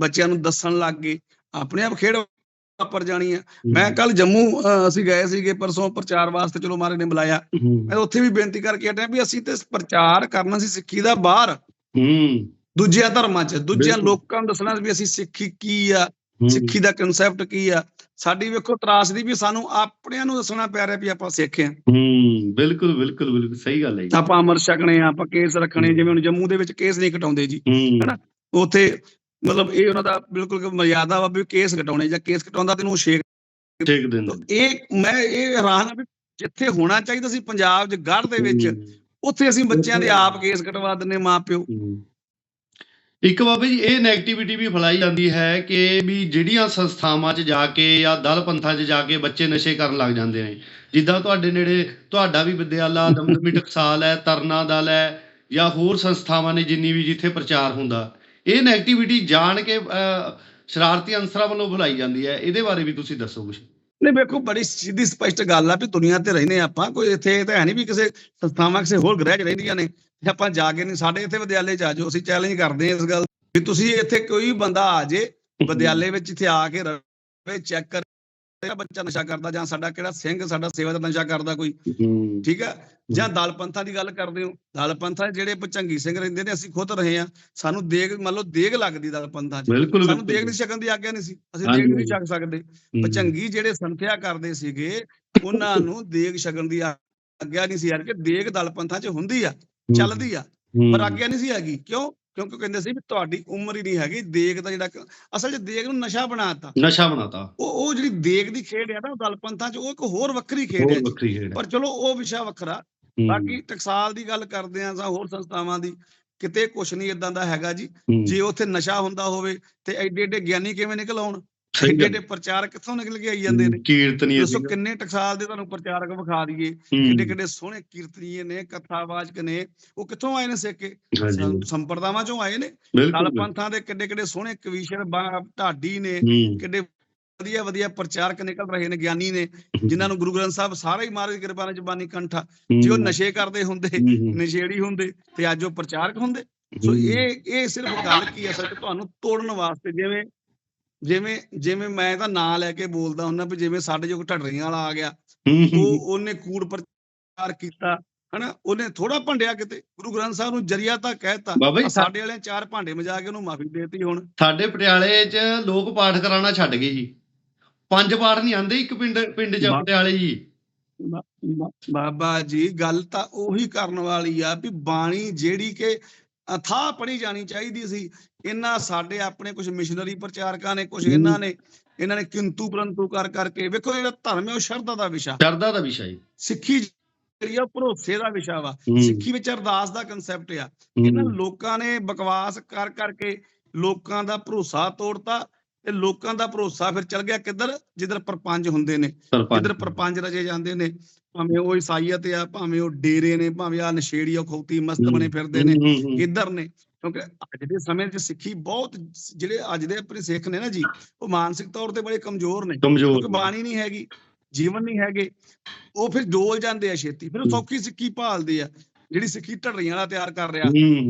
ਬੱਚਿਆਂ ਨੂੰ ਦੱਸਣ ਲੱਗ ਗਏ ਆਪਣੇ ਆਪ ਖੇਡ ਵਾਪਰ ਜਾਣੀ ਆ ਮੈਂ ਕੱਲ ਜੰਮੂ ਅਸੀਂ ਗਏ ਸੀਗੇ ਪਰਸੋਂ ਪ੍ਰਚਾਰ ਵਾਸਤੇ ਚਲੋ ਮਾਰੇ ਨੇ ਬੁਲਾਇਆ। ਮੈਂ ਉੱਥੇ ਵੀ ਬੇਨਤੀ ਕਰਕੇ ਹਟਿਆ ਵੀ ਅਸੀਂ ਤੇ ਪ੍ਰਚਾਰ ਕਰਨਾ ਸੀ ਸਿੱਖੀ ਦਾ ਬਾਹਰ ਹੂੰ। ਦੂਜਿਆਂ ਧਰਮਾਂ 'ਚ ਦੂਜਿਆਂ। ਲੋਕਾਂ ਨੂੰ ਦੱਸਣਾ ਵੀ ਅਸੀਂ ਸਿੱਖੀ ਕੀ ਆ। ਸਿੱਖੀ ਦਾ ਕਨਸੈਪਟ ਕੀ ਆ। ਸਾਡੀ ਵੇਖੋ ਤਰਾਸਦੀ ਵੀ ਸਾਨੂੰ ਆਪਣਿਆਂ ਨੂੰ ਦੱਸਣਾ ਪੈ ਰਿਹਾ ਵੀ ਆਪਾਂ ਸਿੱਖ ਆ। ਹੂੰ ਬਿਲਕੁਲ ਬਿਲਕੁਲ ਬਿਲਕੁਲ ਸਹੀ ਗੱਲ ਹੈ ਜੀ। ਆਪਾਂ ਅਮਰ ਛਕਣੇ ਆ ਆਪਾਂ ਕੇਸ ਰੱਖਣੇ ਜਿਵੇਂ ਹੁਣ ਜੰਮੂ ਦੇ ਵਿੱਚ ਕੇਸ ਨਹੀਂ ਕਟਾਉਂਦੇ ਜੀ ਹਨਾ? ਉੱਥੇ ਮਤਲਬ ਇਹ ਉਹਨਾਂ ਦਾ ਬਿਲਕੁਲ ਮਰਿਆਦਾ ਵਾ ਵੀ ਕੇਸ ਕਟਾਉਣੇ ਜਾਂ ਕੇਸ ਕਟਾਉਂਦਾ ਤੈਨੂੰ ਛੇਕ ਠੀਕ ਦਿੰਦੇ। ਇਹ ਮੈਂ ਇਹ ਹੈਰਾਨ ਆ ਵੀ ਜਿੱਥੇ ਹੋਣਾ ਚਾਹੀਦਾ ਸੀ ਪੰਜਾਬ 'ਚ ਗੜ੍ਹ ਦੇ ਵਿੱਚ ਉੱਥੇ ਅਸੀਂ ਬੱਚਿਆਂ ਦੇ ਆਪ ਕੇਸ ਕਟਵਾ ਦਿੰਨੇ ਮਾਪਿਓ। ਇੱਕ ਬਾਬਾ ਜੀ, ਇਹ 네ਗੇਟਿਵਿਟੀ ਵੀ ਫੈਲਾਈ ਜਾਂਦੀ ਹੈ ਕਿ ਵੀ ਜਿਹੜੀਆਂ ਸੰਸਥਾਵਾਂ 'ਚ ਜਾ ਕੇ ਜਾਂ ਦਲ ਪੰਥਾਂ 'ਚ ਜਾ ਕੇ ਬੱਚੇ ਨਸ਼ੇ ਕਰਨ ਲੱਗ ਜਾਂਦੇ ਨੇ। ਜਿੱਦਾਂ ਤੁਹਾਡੇ ਨੇੜੇ, ਤੁਹਾਡਾ ਵੀ ਵਿਦਿਆਲਾ ਦਮਦਮੀ ਟਕਸਾਲ ਹੈ, ਤਰਨਾ ਦਲ ਹੈ ਜਾਂ ਹੋਰ ਸੰਸਥਾਵਾਂ ਨੇ ਜਿੰਨੀ ਵੀ ਜਿੱਥੇ ਪ੍ਰਚਾਰ ਹੁੰਦਾ। ਇਹ 네ਗੇਟਿਵਿਟੀ ਜਾਣ ਕੇ ਸ਼ਰਾਰਤੀ ਅੰਸਰਾਂ ਵੱਲੋਂ ਫੈਲਾਈ ਜਾਂਦੀ ਹੈ। ਇਹਦੇ ਬਾਰੇ ਵੀ ਤੁਸੀਂ ਦੱਸੋ ਕੁਝ ਨਹੀਂ ਵੇਖੋ ਬੜੀ ਸਿੱਧੀ ਸਪਸ਼ਟ ਗੱਲ ਆ ਵੀ ਦੁਨੀਆ ਤੇ ਰਹਿੰਦੇ ਆਪਾਂ ਕੋਈ ਇੱਥੇ ਤਾਂ ਹੈ ਨਹੀਂ ਵੀ ਕਿਸੇ ਸੰਸਥਾਵਾਂ ਕਿਸੇ ਹੋਰ ਗ੍ਰਹਿ 'ਚ ਰਹਿੰਦੀਆਂ ਨੇ ਆਪਾਂ ਜਾ ਕੇ ਨਹੀਂ ਸਾਡੇ ਇੱਥੇ ਵਿਦਿਆਲੇ 'ਚ ਆ ਜਾਓ ਅਸੀਂ ਚੈਲੰਜ ਕਰਦੇ ਹਾਂ ਇਸ ਗੱਲ ਵੀ ਤੁਸੀਂ ਇੱਥੇ ਕੋਈ ਵੀ ਬੰਦਾ ਆ ਜੇ ਵਿਦਿਆਲੇ ਵਿੱਚ ਇੱਥੇ ਆ ਕੇ ਰਵੇ ਚੈੱਕ ਕਰ। ਕਿਹੜਾ ਬੱਚਾ ਨਸ਼ਾ ਕਰਦਾ ਜਾਂ ਸਾਡਾ ਕਿਹੜਾ ਸਿੰਘ ਸਾਡਾ ਸੇਵਾਦਾਰ ਨਸ਼ਾ ਕਰਦਾ ਕੋਈ ਹੂੰ। ਠੀਕ ਆ? ਜਾਂ ਦਲ ਪੰਥਾਂ ਦੀ ਗੱਲ ਕਰਦੇ ਹੋ। ਦਲ ਪੰਥਾਂ ਜਿਹੜੇ ਭਚੰਗੀ ਸਿੰਘ ਰਹਿੰਦੇ ਨੇ ਅਸੀਂ ਖੁਦ ਰਹੇ ਆ ਸਾਨੂੰ ਦੇਗ ਮੰਨ ਲਓ ਦੇਗ ਲੱਗਦੀ ਦਲ ਪੰਥਾਂ 'ਚ। ਸਾਨੂੰ ਦੇਗ। ਨਹੀਂ ਛਕਣ ਦੀ ਆਗਿਆ ਨਹੀਂ ਸੀ। ਅਸੀਂ ਦੇਗ ਨਹੀਂ। ਛਕ ਸਕਦੇ। ਹੂੰ। ਭਚੰਗੀ ਜਿਹੜੇ ਸੰਥਿਆ ਕਰਦੇ ਸੀਗੇ ਉਹਨਾਂ ਨੂੰ ਦੇਗ ਛਕਣ ਦੀ ਆਗਿਆ ਨਹੀਂ ਸੀ। ਯਾਰ ਕਿ ਦੇਗ ਦਲ ਪੰਥਾਂ 'ਚ ਹੁੰਦੀ ਆ ਚੱਲਦੀ ਆ। ਹੂੰ। ਪਰ ਆਗਿਆ ਨਹੀਂ ਸੀ ਹੈਗੀ। ਕਿਉਂ? ਕਿਉਂਕਿ ਕਹਿੰਦੇ ਸੀ ਵੀ ਤੁਹਾਡੀ ਉਮਰ ਹੀ ਨਹੀਂ ਹੈਗੀ ਦੇਗ ਦਾ ਜਿਹੜਾ ਅਸਲ 'ਚ ਦੇਗ ਨੂੰ ਨਸ਼ਾ ਬਣਾਤਾ ਨਸ਼ਾ ਬਣਾਤਾ ਉਹ ਉਹ ਜਿਹੜੀ ਦੇਗ ਦੀ ਖੇਡ ਆ ਨਾ ਉਹ ਦਲ ਪੰਥਾਂ 'ਚ ਉਹ ਇੱਕ ਹੋਰ ਵੱਖਰੀ ਖੇਡ ਹੈ ਹੈ। ਪਰ ਚਲੋ ਉਹ ਵਿਸ਼ਾ ਵੱਖਰਾ ਹੂੰ। ਬਾਕੀ ਟਕਸਾਲ ਦੀ ਗੱਲ ਕਰਦੇ ਆ ਜਾਂ ਹੋਰ ਸੰਸਥਾਵਾਂ ਦੀ ਕਿਤੇ ਕੁਛ ਨਹੀਂ ਇਦਾਂ ਦਾ ਹੈਗਾ ਜੀ ਹੂੰ। ਜੇ ਉੱਥੇ ਨਸ਼ਾ ਹੁੰਦਾ ਹੋਵੇ ਤੇ ਐਡੇ ਐਡੇ ਗਿਆਨੀ ਕਿਵੇਂ ਨਿਕਲ ਆਉਣ ਗੱਲ। ਐਡੇ ਪ੍ਰਚਾਰ ਕਿੱਥੋਂ ਨਿਕਲ ਕੇ ਆਈ ਜਾਂਦੇ ਨੇ ਕੀਰਤਨੀ ਦੱਸੋ ਕਿੰਨੇ ਟਕਸਾਲ ਦੇ ਤੁਹਾਨੂੰ ਪ੍ਰਚਾਰਕ ਵਿਖਾ ਦਈਏ। ਕਿੱਡੇ ਕਿੱਡੇ ਸੋਹਣੇ ਕੀਰਤਨੀਏ ਨੇ ਕਥਾਵਾਚਕ ਨੇ ਉਹ ਕਿੱਥੋਂ ਆਏ ਨੇ ਸਿੱਖ ਕੇ ਹਾਂਜੀ। ਸੰ- ਸੰਪਰਦਾਵਾਂ ਚੋਂ ਆਏ ਨੇ ਬਿਲਕੁਲ ਪੰਥਾਂ ਦੇ ਕਿੱਡੇ ਕਿੱਡੇ ਸੋਹਣੇ ਕਵੀਸ਼ਰ ਢਾਡੀ ਨੇ। ਕਿੱਡੇ ਵਧੀਆ ਵਧੀਆ ਪ੍ਰਚਾਰਕ ਨਿਕਲ ਰਹੇ ਨੇ ਗਿਆਨੀ ਨੇ ਜਿਨ੍ਹਾਂ ਨੂੰ ਗੁਰੂ ਗ੍ਰੰਥ ਸਾਹਿਬ ਸਾਰਾ ਹੀ ਮਹਾਰਾਜ ਦੀ ਕਿਰਪਾ ਨਾਲ ਜ਼ਬਾਨੀ ਕੰਠਾ ਜੇ ਉਹ ਨਸ਼ੇ ਕਰਦੇ ਹੁੰਦੇ। ਨਸ਼ੇੜੀ ਹੁੰਦੇ ਤੇ ਅੱਜ ਉਹ ਪ੍ਰਚਾਰਕ ਹੁੰਦੇ ਸੋ। ਇਹ ਇਹ ਸਿਰਫ ਗੱਲ ਕੀ ਹੈ ਸਰ ਤੁਹਾਨੂੰ ਤੋੜਨ ਵਾਸਤੇ ਜਿਵੇਂ ਜਿਵੇਂ ਜਿਵੇਂ ਮੈਂ ਤਾਂ ਨਾਂ ਲੈ ਕੇ ਬੋਲਦਾ ਹੁੰਦਾ ਵੀ ਜਿਵੇਂ ਸਾਡੇ ਜੋ ਢੱਡਰੀਆਂ ਵਾਲਾ ਆ ਗਿਆ। ਉਹ ਉਹਨੇ ਕੂੜ ਪ੍ਰਚਾਰ ਕੀਤਾ ਹਨਾ? ਉਹਨੇ ਥੋੜਾ ਭੰਡਿਆ ਕਿਤੇ। ਗੁਰੂ ਗ੍ਰੰਥ ਸਾਹਿਬ ਨੂੰ ਜਰੀਆ ਤਾਂ ਕਹਿਤਾ ਸਾਡੇ ਵਾਲਿਆਂ ਚਾਰ ਭਾਂਡੇ ਮਜਾ ਕੇ ਉਹਨੂੰ ਮਾਫੀ ਦੇਤੀ ਹੁਣ। ਸਾਡੇ ਪਟਿਆਲੇ 'ਚ ਲੋਕ ਪਾਠ ਕਰਾਉਣਾ ਛੱਡ ਗਏ ਜੀ। ਪੰਜ ਪਾਠ ਨਹੀਂ ਆਂਦੇ ਇੱਕ ਪਿੰਡ ਪਿੰਡ 'ਚ ਪਟਿਆਲੇ ਜੀ। ਬਾਬਾ ਜੀ ਗੱਲ ਤਾਂ ਉਹੀ ਕਰਨ ਵਾਲੀ ਆ ਵੀ ਬਾਣੀ ਜਿਹੜੀ ਕਿ ਅਥਾਹ ਪੜੀ ਜਾਣੀ ਚਾਹੀਦੀ ਸੀ। ਇਹਨਾਂ ਸਾਡੇ ਆਪਣੇ ਕੁਝ ਮਿਸ਼ਨਰੀ ਪ੍ਰਚਾਰਕਾਂ ਨੇ ਕੁਝ ਇਹਨਾਂ ਨੇ ਇਹਨਾਂ ਨੇ ਕਿੰਤੂ ਪਰੰਤੂ ਕਰ ਕਰਕੇ ਵੇਖੋ ਜਿਹੜਾ ਧਰਮ ਹੈ ਉਹ ਸ਼ਰਧਾ ਦਾ ਵਿਸ਼ਾ। ਸ਼ਰਧਾ ਦਾ ਵਿਸ਼ਾ ਜੀ। ਸਿੱਖੀ ਜਿਹੜੀ ਆ ਭਰੋਸੇ ਦਾ ਵਿਸ਼ਾ ਵਾ। ਹੂੰ। ਸਿੱਖੀ ਵਿੱਚ ਅਰਦਾਸ ਦਾ ਕਨਸੈਪਟ ਆ। ਇਹਨਾਂ ਹੂੰ। ਲੋਕਾਂ ਨੇ ਬਕਵਾਸ ਕਰ ਕਰਕੇ ਲੋਕਾਂ ਦਾ ਭਰੋਸਾ ਤੋੜਤਾ। ਤੇ ਲੋਕਾਂ ਦਾ ਭਰੋਸਾ ਫਿਰ ਚਲ ਗਿਆ ਕਿੱਧਰ ਜਿੱਧਰ ਪਰਪੰਜ ਹੁੰਦੇ ਨੇ ਜਿੱਧਰ ਪਰਪੰਜ ਰਜੇ ਜਾਂਦੇ ਨੇ ਭਾਵੇਂ ਉਹ ਈਸਾਈਅਤ ਆ ਭਾਵੇਂ ਉਹ ਡੇਰੇ ਨੇ ਭਾਵੇਂ ਆ ਨਸ਼ੇੜੀ ਆ ਖੌਤੀ ਮਸਤ। ਬਣੇ ਫਿਰਦੇ ਨੇ। ਇੱਧਰ ਨੇ ਕਿਉਂਕਿ ਅੱਜ ਦੇ ਸਮੇਂ 'ਚ ਸਿੱਖੀ ਬਹੁਤ ਜਿਹੜੇ ਅੱਜ ਦੇ ਆਪਣੇ ਸਿੱਖ ਨੇ ਨਾ ਜੀ ਉਹ ਮਾਨਸਿਕ ਤੌਰ ਤੇ ਬੜੇ ਕਮਜ਼ੋਰ ਨੇ ਕਿਉਂਕਿ ਬਾਣੀ ਨਹੀਂ ਹੈਗੀ ਜੀਵਨ ਨਹੀਂ ਹੈਗੇ ਉਹ ਫਿਰ ਡੋਲ ਜਾਂਦੇ ਆ ਛੇਤੀ ਫਿਰ। ਸੌਖੀ ਸਿੱਖੀ ਭਾਲਦੇ ਆ ਜਿਹੜੀ ਸਿੱਖੀ ਢੜਰੀਆਂ ਵਾਲਾ ਤਿਆਰ ਕਰ ਰਿਹਾ